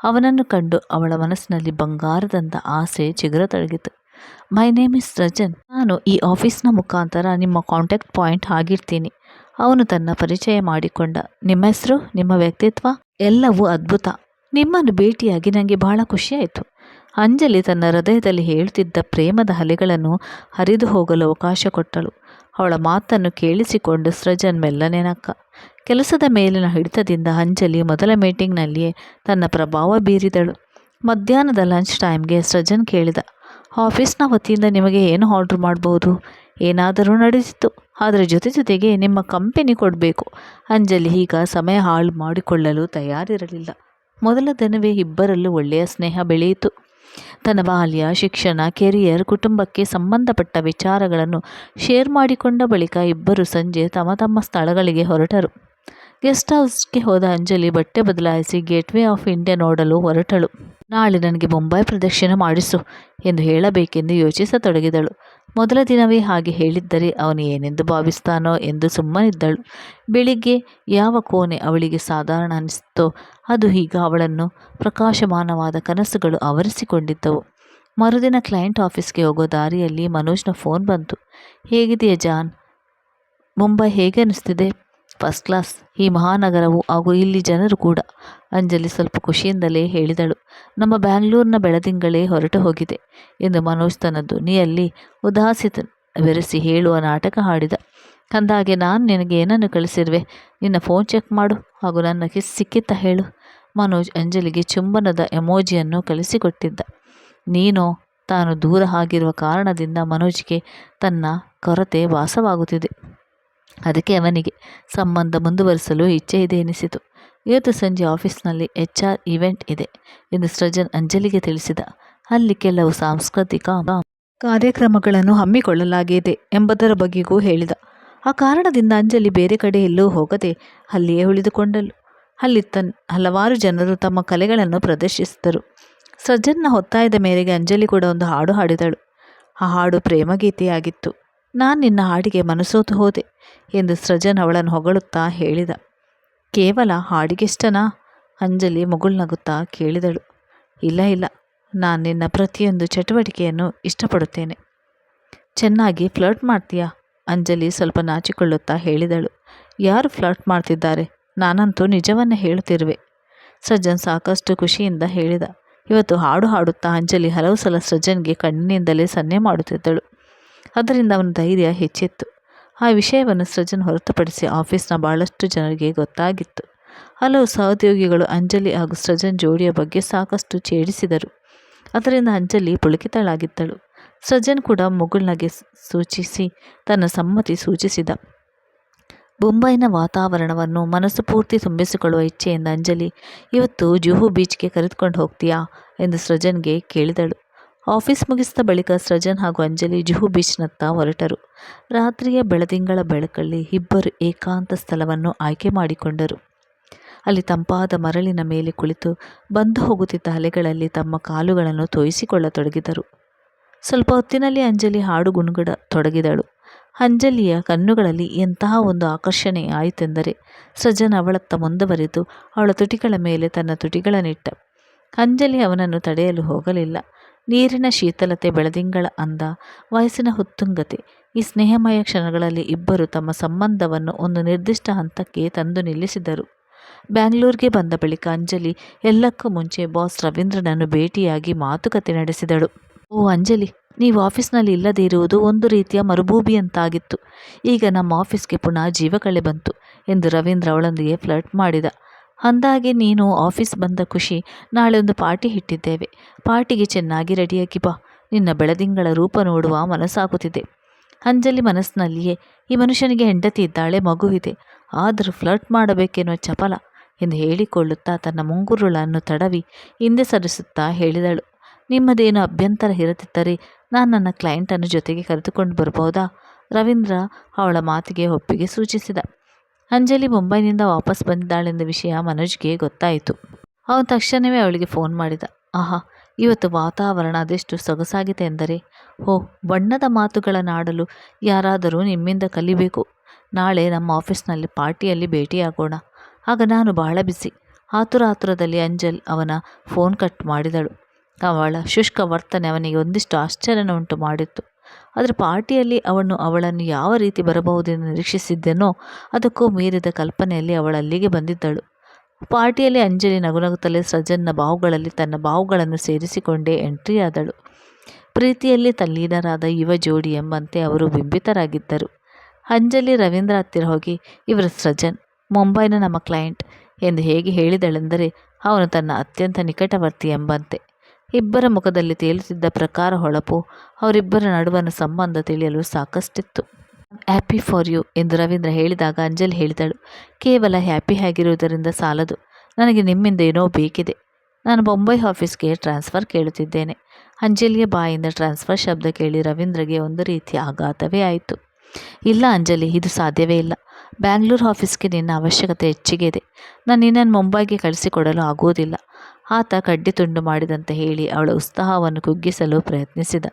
ಅವನನ್ನು ಕಂಡು ಅವಳ ಮನಸ್ಸಿನಲ್ಲಿ ಬಂಗಾರದಂಥ ಆಸೆ ಚಿಗುರ ತೊಡಗಿತು. ಮೈ ನೇಮ್ ಇಸ್ ರಜನ್ ನಾನು ಈ ಆಫೀಸ್ನ ಮುಖಾಂತರ ನಿಮ್ಮ ಕಾಂಟ್ಯಾಕ್ಟ್ ಪಾಯಿಂಟ್ ಆಗಿರ್ತೀನಿ. ಅವನು ತನ್ನ ಪರಿಚಯ ಮಾಡಿಕೊಂಡ. ನಿಮ್ಮ ಹೆಸರು, ನಿಮ್ಮ ವ್ಯಕ್ತಿತ್ವ, ಎಲ್ಲವೂ ಅದ್ಭುತ. ನಿಮ್ಮನ್ನು ಭೇಟಿಯಾಗಿ ನನಗೆ ಬಹಳ ಖುಷಿಯಾಯಿತು. ಅಂಜಲಿ ತನ್ನ ಹೃದಯದಲ್ಲಿ ಹೇಳುತ್ತಿದ್ದ ಪ್ರೇಮದ ಅಲೆಗಳನ್ನು ಹರಿದು ಹೋಗಲು ಅವಕಾಶ ಕೊಟ್ಟಳು. ಅವಳ ಮಾತನ್ನು ಕೇಳಿಸಿಕೊಂಡು ಸೃಜನ್ ಮೆಲ್ಲನೆ ನಕ್ಕ. ಕೆಲಸದ ಮೇಲಿನ ಹಿಡಿತದಿಂದ ಅಂಜಲಿ ಮೊದಲ ಮೀಟಿಂಗ್ನಲ್ಲಿಯೇ ತನ್ನ ಪ್ರಭಾವ ಬೀರಿದಳು. ಮಧ್ಯಾಹ್ನದ ಲಂಚ್ ಟೈಮ್ಗೆ ಸೃಜನ್ ಕೇಳಿದ, ಆಫೀಸ್ನ ವತಿಯಿಂದ ನಿಮಗೆ ಏನು ಆರ್ಡ್ರ್ ಮಾಡಬಹುದು ಏನಾದರೂ ನಡೆಸಿತ್ತು ಅದರ ಜೊತೆ ಜೊತೆಗೆ ನಿಮ್ಮ ಕಂಪೆನಿ ಕೊಡಬೇಕು. ಅಂಜಲಿ ಈಗ ಸಮಯ ಹಾಳು ಮಾಡಿಕೊಳ್ಳಲು ತಯಾರಿರಲಿಲ್ಲ. ಮೊದಲ ದಿನವೇ ಇಬ್ಬರಲ್ಲೂ ಒಳ್ಳೆಯ ಸ್ನೇಹ ಬೆಳೆಯಿತು. ತನ್ನ ಬಾಲ್ಯ, ಶಿಕ್ಷಣ, ಕೆರಿಯರ್, ಕುಟುಂಬಕ್ಕೆ ಸಂಬಂಧಪಟ್ಟ ವಿಚಾರಗಳನ್ನು ಶೇರ್ ಮಾಡಿಕೊಂಡ ಬಳಿಕ ಇಬ್ಬರು ಸಂಜೆ ತಮ್ಮ ತಮ್ಮ ಸ್ಥಳಗಳಿಗೆ ಹೊರಟರು. ಗೆಸ್ಟ್ ಹೌಸ್ಗೆ ಹೋದ ಅಂಜಲಿ ಬಟ್ಟೆ ಬದಲಾಯಿಸಿ ಗೇಟ್ವೇ ಆಫ್ ಇಂಡಿಯಾ ನೋಡಲು ಹೊರಟಳು. ನಾಳೆ ನನಗೆ ಮುಂಬೈ ಪ್ರದಕ್ಷಿಣೆ ಮಾಡಿಸು ಎಂದು ಹೇಳಬೇಕೆಂದು ಯೋಚಿಸತೊಡಗಿದಳು. ಮೊದಲ ದಿನವೇ ಹಾಗೆ ಹೇಳಿದ್ದರೆ ಅವನು ಏನೆಂದು ಭಾವಿಸ್ತಾನೋ ಎಂದು ಸುಮ್ಮನಿದ್ದಳು. ಬೆಳಿಗ್ಗೆ ಯಾವ ಕೋಣೆ ಅವಳಿಗೆ ಸಾಧಾರಣ ಅನಿಸಿತೋ ಅದು ಈಗ ಅವಳನ್ನು ಪ್ರಕಾಶಮಾನವಾದ ಕನಸುಗಳು ಆವರಿಸಿಕೊಂಡಿದ್ದವು. ಮರುದಿನ ಕ್ಲೈಂಟ್ ಆಫೀಸ್ಗೆ ಹೋಗೋ ದಾರಿಯಲ್ಲಿ ಮನೋಜ್ನ ಫೋನ್ ಬಂತು. ಹೇಗಿದೆಯಾ ಜಾನ್? ಮುಂಬೈ ಹೇಗೆ ಅನಿಸ್ತಿದೆ? First class. ಈ ಮಹಾನಗರವು ಹಾಗೂ ಇಲ್ಲಿ ಜನರು ಕೂಡ ಅಂಜಲಿ ಸ್ವಲ್ಪ ಖುಷಿಯಿಂದಲೇ ಹೇಳಿದಳು. ನಮ್ಮ ಬ್ಯಾಂಗ್ಳೂರಿನ ಬೆಳದಿಂಗಳೇ ಹೊರಟು ಹೋಗಿದೆ ಎಂದು ಮನೋಜ್ ತನ್ನ ಧ್ವನಿಯಲ್ಲಿ ಉದಾಸಿತ ಬೆರೆಸಿ ಹೇಳುವ ನಾಟಕ ಹಾಡಿದ. ಅಂದಾಗೆ ನಾನು ನಿನಗೆ ಏನನ್ನು ಕಳಿಸಿರುವೆ? ನಿನ್ನ ಫೋನ್ ಚೆಕ್ ಮಾಡು ಹಾಗೂ ನನ್ನ ಕಿಸ್ ಸಿಕ್ಕಿತ್ತ ಹೇಳು. ಮನೋಜ್ ಅಂಜಲಿಗೆ ಚುಂಬನದ ಎಮೋಜಿಯನ್ನು ಕಳಿಸಿಕೊಟ್ಟಿದ್ದ. ನೀನು? ತಾನು ದೂರ ಆಗಿರುವ ಕಾರಣದಿಂದ ಮನೋಜ್ಗೆ ತನ್ನ ಕೊರತೆ ವಾಸವಾಗುತ್ತಿದೆ ಅದಕ್ಕೆ ಅವನಿಗೆ ಸಂಬಂಧ ಮುಂದುವರಿಸಲು ಇಚ್ಛೆ ಇದೆ ಎನಿಸಿತು. ಇವತ್ತು ಸಂಜೆ ಆಫೀಸ್ನಲ್ಲಿ ಎಚ್ ಆರ್ ಇವೆಂಟ್ ಇದೆ ಎಂದು ಸೃಜನ್ ಅಂಜಲಿಗೆ ತಿಳಿಸಿದ. ಅಲ್ಲಿ ಕೆಲವು ಸಾಂಸ್ಕೃತಿಕ ಕಾರ್ಯಕ್ರಮಗಳನ್ನು ಹಮ್ಮಿಕೊಳ್ಳಲಾಗಿದೆ ಎಂಬುದರ ಬಗೆಗೂ ಹೇಳಿದ. ಆ ಕಾರಣದಿಂದ ಅಂಜಲಿ ಬೇರೆ ಕಡೆ ಎಲ್ಲೂ ಹೋಗದೆ ಅಲ್ಲಿಯೇ ಉಳಿದುಕೊಂಡಳು. ಅಲ್ಲಿ ತನ್ ಹಲವಾರು ಜನರು ತಮ್ಮ ಕಲೆಗಳನ್ನು ಪ್ರದರ್ಶಿಸಿದರು. ಸಜ್ಜನ್ನ ಒತ್ತಾಯದ ಮೇರೆಗೆ ಅಂಜಲಿ ಕೂಡ ಒಂದು ಹಾಡು ಹಾಡಿದಳು. ಆ ಹಾಡು ಪ್ರೇಮಗೀತೆಯಾಗಿತ್ತು. ನಾನು ನಿನ್ನ ಹಾಡಿಗೆ ಮನಸೋತು ಹೋದೆ. ಎಂದು ಸೃಜನ್ ಅವಳನ್ನು ಹೊಗಳುತ್ತಾ ಹೇಳಿದ. ಕೇವಲ ಹಾಡಿಗೆಷ್ಟನಾ? ಅಂಜಲಿ ಮುಗುಳ್ನಗುತ್ತಾ ಕೇಳಿದಳು. ಇಲ್ಲ ಇಲ್ಲ. ನಾನು ನಿನ್ನ ಪ್ರತಿಯೊಂದು ಚಟುವಟಿಕೆಯನ್ನು ಇಷ್ಟಪಡುತ್ತೇನೆ. ಚೆನ್ನಾಗಿ ಫ್ಲರ್ಟ್ ಮಾಡ್ತೀಯಾ? ಅಂಜಲಿ ಸ್ವಲ್ಪ ನಾಚಿಕೊಳ್ಳುತ್ತಾ ಹೇಳಿದಳು. ಯಾರು ಫ್ಲರ್ಟ್ ಮಾಡ್ತಿದ್ದಾರೆ? ನಾನಂತೂ ನಿಜವನ್ನೇ ಹೇಳುತ್ತಿರುವೆ. ಸಜ್ಜನ್ ಸಾಕಷ್ಟು ಖುಷಿಯಿಂದ ಹೇಳಿದ. ಇವತ್ತು ಹಾಡು ಹಾಡುತ್ತಾ ಅಂಜಲಿ ಹಲವು ಸಲ ಸೃಜನ್ಗೆ ಕಣ್ಣಿನಿಂದಲೇ ಸನ್ನೆ ಮಾಡುತ್ತಿದ್ದಳು. ಅದರಿಂದ ಅವನ ಧೈರ್ಯ ಹೆಚ್ಚಿತ್ತು. ಆ ವಿಷಯವನ್ನು ಸೃಜನ್ ಹೊರತುಪಡಿಸಿ ಆಫೀಸ್ನ ಭಾಳಷ್ಟು ಜನರಿಗೆ ಗೊತ್ತಾಗಿತ್ತು. ಹಲವು ಸಹೋದ್ಯೋಗಿಗಳು ಅಂಜಲಿ ಹಾಗೂ ಸೃಜನ್ ಜೋಡಿಯ ಬಗ್ಗೆ ಸಾಕಷ್ಟು ಛೇಡಿಸಿದರು. ಅದರಿಂದ ಅಂಜಲಿ ಪುಳುಕಿತಳಾಗಿದ್ದಳು. ಸೃಜನ್ ಕೂಡ ಮುಗುಳ್ನಗೆ ಸೂಚಿಸಿ, ತನ್ನ ಸಮ್ಮತಿ ಸೂಚಿಸಿದ. ಮುಂಬೈನ ವಾತಾವರಣವನ್ನು ಮನಸ್ಸು ಪೂರ್ತಿ ತುಂಬಿಸಿಕೊಳ್ಳುವ ಇಚ್ಛೆಯಿಂದ ಅಂಜಲಿ, ಇವತ್ತು ಜುಹು ಬೀಚ್ಗೆ ಕರೆದುಕೊಂಡು ಹೋಗ್ತೀಯಾ? ಎಂದು ಸೃಜನ್ಗೆ ಕೇಳಿದಳು. ಆಫೀಸ್ ಮುಗಿಸಿದ ಬಳಿಕ ಸೃಜನ್ ಹಾಗೂ ಅಂಜಲಿ ಜುಹು ಬೀಚ್ನತ್ತ ಹೊರಟರು. ರಾತ್ರಿಯ ಬೆಳದಿಂಗಳ ಬೆಳಕಲ್ಲಿ ಇಬ್ಬರು ಏಕಾಂತ ಸ್ಥಳವನ್ನು ಆಯ್ಕೆ ಮಾಡಿಕೊಂಡರು. ಅಲ್ಲಿ ತಂಪಾದ ಮರಳಿನ ಮೇಲೆ ಕುಳಿತು ಬಂದು ಹೋಗುತ್ತಿದ್ದ ಅಲೆಗಳಲ್ಲಿ ತಮ್ಮ ಕಾಲುಗಳನ್ನು ತೋಯಿಸಿಕೊಳ್ಳತೊಡಗಿದರು. ಸ್ವಲ್ಪ ಹೊತ್ತಿನಲ್ಲಿ ಅಂಜಲಿ ಹಾಡು ಗುಣಗುಡ ತೊಡಗಿದಳು. ಅಂಜಲಿಯ ಕಣ್ಣುಗಳಲ್ಲಿ ಎಂತಹ ಒಂದು ಆಕರ್ಷಣೆ ಆಯಿತೆಂದರೆ ಸೃಜನ್ ಅವಳತ್ತ ಮುಂದುವರೆದು ಅವಳ ತುಟಿಗಳ ಮೇಲೆ ತನ್ನ ತುಟಿಗಳನ್ನಿಟ್ಟ. ಅಂಜಲಿ ಅವನನ್ನು ತಡೆಯಲು ಹೋಗಲಿಲ್ಲ. ನೀರಿನ ಶೀತಲತೆ ಬೆಳದಿಂಗಳ ಅಂದ ವಯಸ್ಸಿನ ಹುತ್ತುಂಗತೆ. ಈ ಸ್ನೇಹಮಯ ಕ್ಷಣಗಳಲ್ಲಿ ಇಬ್ಬರು ತಮ್ಮ ಸಂಬಂಧವನ್ನು ಒಂದು ನಿರ್ದಿಷ್ಟ ಹಂತಕ್ಕೆ ತಂದು ನಿಲ್ಲಿಸಿದರು. ಬ್ಯಾಂಗ್ಳೂರ್ಗೆ ಬಂದ ಬಳಿಕ ಅಂಜಲಿ ಎಲ್ಲಕ್ಕೂ ಮುಂಚೆ ಬಾಸ್ ರವೀಂದ್ರನನ್ನು ಭೇಟಿಯಾಗಿ ಮಾತುಕತೆ ನಡೆಸಿದಳು. ಓ ಅಂಜಲಿ, ನೀವು ಆಫೀಸ್ನಲ್ಲಿ ಇಲ್ಲದೇ ಇರುವುದು ಒಂದು ರೀತಿಯ ಮರುಭೂಮಿಯಂತಾಗಿತ್ತು. ಈಗ ನಮ್ಮ ಆಫೀಸ್ಗೆ ಪುನಃ ಜೀವಕಳೆ ಬಂತು ಎಂದು ರವೀಂದ್ರ ಅವಳೊಂದಿಗೆ ಫ್ಲರ್ಟ್ ಮಾಡಿದ. ಅಂದಾಗೆ ನೀನು ಆಫೀಸ್ ಬಂದ ಖುಷಿ. ನಾಳೆ ಒಂದು ಪಾರ್ಟಿ ಇಟ್ಟಿದ್ದೇವೆ. ಪಾರ್ಟಿಗೆ ಚೆನ್ನಾಗಿ ರೆಡಿಯಾಗಿ ಬಾ. ನಿನ್ನ ಬೆಳದಿಂಗಳ ರೂಪ ನೋಡುವ ಮನಸ್ಸಾಗುತ್ತಿದೆ. ಅಂಜಲಿ ಮನಸ್ಸಿನಲ್ಲಿಯೇ, ಈ ಮನುಷ್ಯನಿಗೆ ಹೆಂಡತಿ ಇದ್ದಾಳೆ, ಮಗುವಿದೆ. ಆದರೂ ಫ್ಲರ್ಟ್ ಮಾಡಬೇಕೆನ್ನುವ ಚಪಲ ಎಂದು ಹೇಳಿಕೊಳ್ಳುತ್ತಾ ತನ್ನ ಮುಂಗುರುಳನ್ನು ತಡವಿ ಹಿಂದೆ ಸರಿಸುತ್ತಾ ಹೇಳಿದಳು. ನಿಮ್ಮದೇನು ಅಭ್ಯಂತರ ಇರದಿದ್ದರೆ ನಾನು ನನ್ನ ಕ್ಲೈಂಟನ್ನು ಜೊತೆಗೆ ಕರೆದುಕೊಂಡು ಬರಬಹುದಾ? ರವೀಂದ್ರ ಅವಳ ಮಾತಿಗೆ ಒಪ್ಪಿಗೆ ಸೂಚಿಸಿದ. ಅಂಜಲಿ ಮುಂಬೈನಿಂದ ವಾಪಸ್ ಬಂದಿದ್ದಾಳೆಂದ ವಿಷಯ ಮನೋಜ್ಗೆ ಗೊತ್ತಾಯಿತು. ಅವನು ತಕ್ಷಣವೇ ಅವಳಿಗೆ ಫೋನ್ ಮಾಡಿದ. ಆಹಾ, ಇವತ್ತು ವಾತಾವರಣ ಅದೆಷ್ಟು ಸೊಗಸಾಗಿದೆ ಎಂದರೆ ಓ ಬಣ್ಣದ ಮಾತುಗಳನ್ನಾಡಲು ಯಾರಾದರೂ ನಿಮ್ಮಿಂದ ಕಲಿಬೇಕು. ನಾಳೆ ನಮ್ಮ ಆಫೀಸ್ನಲ್ಲಿ ಪಾರ್ಟಿಯಲ್ಲಿ ಭೇಟಿಯಾಗೋಣ. ಆಗ ನಾನು ಬಹಳ ಬಿಸಿ. ಆತುರಾತುರದಲ್ಲಿ ಅಂಜಲ್ ಅವನ ಫೋನ್ ಕಟ್ ಮಾಡಿದಳು. ಅವಳ ಶುಷ್ಕ ವರ್ತನೆ ಅವನಿಗೆ ಒಂದಿಷ್ಟು ಆಶ್ಚರ್ಯನ ಉಂಟು ಮಾಡಿತ್ತು. ಆದರೆ ಪಾರ್ಟಿಯಲ್ಲಿ ಅವನು ಅವಳನ್ನು ಯಾವ ರೀತಿ ಬರಬಹುದೆಂದು ನಿರೀಕ್ಷಿಸಿದ್ದೇನೋ ಅದಕ್ಕೂ ಮೀರಿದ ಕಲ್ಪನೆಯಲ್ಲಿ ಅವಳಲ್ಲಿಗೆ ಬಂದಿದ್ದಳು. ಪಾರ್ಟಿಯಲ್ಲಿ ಅಂಜಲಿ ನಗುನಗುತ್ತಲೇ ಸೃಜನ್ನ ಬಾಹುಗಳಲ್ಲಿ ತನ್ನ ಬಾಹುಗಳನ್ನು ಸೇರಿಸಿಕೊಂಡೇ ಎಂಟ್ರಿಯಾದಳು ಪ್ರೀತಿಯಲ್ಲಿ ತಲ್ಲೀನರಾದ ಯುವ ಜೋಡಿ ಎಂಬಂತೆ ಅವರು ಬಿಂಬಿತರಾಗಿದ್ದರು. ಅಂಜಲಿ ರವೀಂದ್ರ ಹತ್ತಿರ ಹೋಗಿ, ಇವರು ಸೃಜನ್, ಮುಂಬೈನ ನಮ್ಮ ಕ್ಲೈಂಟ್ ಎಂದು ಹೇಗೆ ಹೇಳಿದಳೆಂದರೆ, ಅವನು ತನ್ನ ಅತ್ಯಂತ ನಿಕಟವರ್ತಿ ಎಂಬಂತೆ. ಇಬ್ಬರ ಮುಖದಲ್ಲಿ ತೇಲುತ್ತಿದ್ದ ಪ್ರಕಾರ ಹೊಳಪು, ಅವರಿಬ್ಬರ ನಡುವನ ಸಂಬಂಧ ತಿಳಿಯಲು ಸಾಕಷ್ಟಿತ್ತು. ಹ್ಯಾಪಿ ಫಾರ್ ಯು ಎಂದು ರವೀಂದ್ರ ಹೇಳಿದಾಗ ಅಂಜಲಿ ಹೇಳಿದಳು ಕೇವಲ ಹ್ಯಾಪಿ ಆಗಿರುವುದರಿಂದ ಸಾಲದು. ನನಗೆ ನಿಮ್ಮಿಂದ ಏನೋ ಬೇಕಿದೆ. ನಾನು ಬೊಂಬೈ ಆಫೀಸ್ಗೆ ಟ್ರಾನ್ಸ್ಫರ್ ಕೇಳುತ್ತಿದ್ದೇನೆ. ಅಂಜಲಿಯ ಬಾಯಿಂದ ಟ್ರಾನ್ಸ್ಫರ್ ಶಬ್ದ ಕೇಳಿ ರವೀಂದ್ರಗೆ ಒಂದು ರೀತಿಯ ಆಘಾತವೇ ಆಯಿತು. ಇಲ್ಲ ಅಂಜಲಿ, ಇದು ಸಾಧ್ಯವೇ ಇಲ್ಲ. ಬ್ಯಾಂಗ್ಳೂರು ಆಫೀಸ್ಗೆ ನಿನ್ನ ಅವಶ್ಯಕತೆ ಹೆಚ್ಚಿಗೆ ಇದೆ. ನಾನು ನಿನ್ನನ್ನು ಮುಂಬೈಗೆ ಕಳಿಸಿಕೊಡಲು ಆಗುವುದಿಲ್ಲ. ಆತ ಕಡ್ಡಿ ತುಂಡು ಮಾಡಿದಂತೆ ಹೇಳಿ ಅವಳ ಉತ್ಸಾಹವನ್ನು ಕುಗ್ಗಿಸಲು ಪ್ರಯತ್ನಿಸಿದ.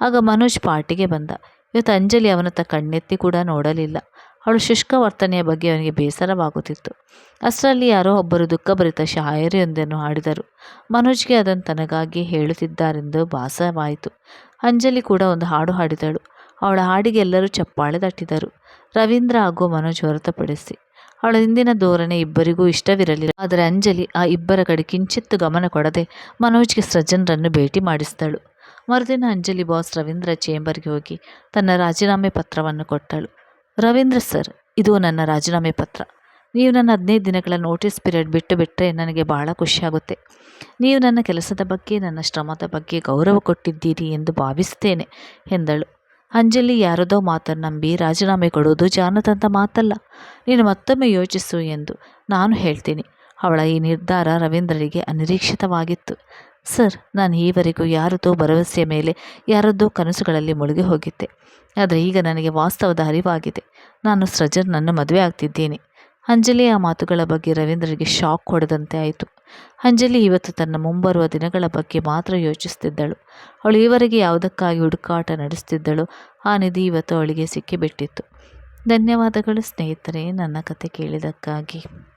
ಆಗ ಮನೋಜ್ ಪಾರ್ಟಿಗೆ ಬಂದ. ಇವತ್ತು ಅಂಜಲಿ ಅವನತ್ತ ಕಣ್ಣೆತ್ತಿ ಕೂಡ ನೋಡಲಿಲ್ಲ. ಅವಳು ಶುಷ್ಕ ವರ್ತನೆಯ ಬಗ್ಗೆ ಅವನಿಗೆ ಬೇಸರವಾಗುತ್ತಿತ್ತು. ಅಷ್ಟರಲ್ಲಿ ಯಾರೋ ಒಬ್ಬರು ದುಃಖಭರಿತ ಶಾಯರಿಯೊಂದನ್ನು ಹಾಡಿದರು. ಮನೋಜ್ಗೆ ಅದನ್ನು ತನಗಾಗಿ ಹೇಳುತ್ತಿದ್ದಾರೆಂದು ಭಾಸವಾಯಿತು. ಅಂಜಲಿ ಕೂಡ ಒಂದು ಹಾಡು ಹಾಡಿದಳು. ಅವಳ ಹಾಡಿಗೆ ಎಲ್ಲರೂ ಚಪ್ಪಾಳೆ ತಟ್ಟಿದರು. ರವೀಂದ್ರ ಹಾಗೂ ಮನೋಜ್ ಹೊರತುಪಡಿಸಿ ಅವಳ ಹಿಂದಿನ ಧೋರಣೆ ಇಬ್ಬರಿಗೂ ಇಷ್ಟವಿರಲಿಲ್ಲ. ಆದರೆ ಅಂಜಲಿ ಆ ಇಬ್ಬರ ಕಡೆ ಕಿಂಚಿತ್ತು ಗಮನ ಕೊಡದೆ ಮನೋಜ್ಗೆ ಸೃಜನ್ರನ್ನು ಭೇಟಿ ಮಾಡಿಸಿದಳು ಮರುದಿನ ಅಂಜಲಿ ಬಾಸ್ ರವೀಂದ್ರ ಚೇಂಬರ್ಗೆ ಹೋಗಿ ತನ್ನ ರಾಜೀನಾಮೆ ಪತ್ರವನ್ನು ಕೊಟ್ಟಳು. ರವೀಂದ್ರ ಸರ್, ಇದು ನನ್ನ ರಾಜೀನಾಮೆ ಪತ್ರ. ನೀವು ನನ್ನ ಹದಿನೈದು ದಿನಗಳ ನೋಟಿಸ್ ಪೀರಿಯಡ್ ಬಿಟ್ಟು ಬಿಟ್ಟರೆ ನನಗೆ ಬಹಳ ಖುಷಿಯಾಗುತ್ತೆ. ನೀವು ನನ್ನ ಕೆಲಸದ ಬಗ್ಗೆ, ನನ್ನ ಶ್ರಮದ ಬಗ್ಗೆ ಗೌರವ ಕೊಟ್ಟಿದ್ದೀರಿ ಎಂದು ಭಾವಿಸ್ತೇನೆ, ಎಂದಳು. ಅಂಜಲಿ ಯಾರದೋ ಮಾತನ್ನು ನಂಬಿ ರಾಜೀನಾಮೆ ಕೊಡೋದು ಜಾನತಂತ ಮಾತಲ್ಲ. ನೀನು ಮತ್ತೊಮ್ಮೆ ಯೋಚಿಸು ಎಂದು ನಾನು ಹೇಳ್ತೀನಿ. ಅವಳ ಈ ನಿರ್ಧಾರ ರವೀಂದ್ರರಿಗೆ ಅನಿರೀಕ್ಷಿತವಾಗಿತ್ತು. ಸರ್, ನಾನು ಈವರೆಗೂ ಯಾರದೋ ಭರವಸೆಯ ಮೇಲೆ ಯಾರದ್ದೋ ಕನಸುಗಳಲ್ಲಿ ಮುಳುಗಿ ಹೋಗಿದ್ದೆ. ಆದರೆ ಈಗ ನನಗೆ ವಾಸ್ತವದ ಅರಿವಾಗಿದೆ. ನಾನು ಸೃಜನ್ನನ್ನು ಮದುವೆ ಆಗ್ತಿದ್ದೀನಿ. ಅಂಜಲಿ ಆ ಮಾತುಗಳ ಬಗ್ಗೆ ರವೀಂದ್ರರಿಗೆ ಶಾಕ್ ಹೊಡೆದಂತೆ ಆಯಿತು. ಅಂಜಲಿ ಇವತ್ತು ತನ್ನ ಮುಂಬರುವ ದಿನಗಳ ಬಗ್ಗೆ ಮಾತ್ರ ಯೋಚಿಸುತ್ತಿದ್ದಳು ಅವಳು ಈವರೆಗೆ ಯಾವುದಕ್ಕಾಗಿ ಹುಡುಕಾಟ ನಡೆಸುತ್ತಿದ್ದಳು ಆ ನಿಧಿ ಇವತ್ತು ಅವಳಿಗೆ ಸಿಕ್ಕಿಬಿಟ್ಟಿತ್ತು. ಧನ್ಯವಾದಗಳು ಸ್ನೇಹಿತರೆ, ನನ್ನ ಕತೆ ಕೇಳಿದ್ದಕ್ಕಾಗಿ.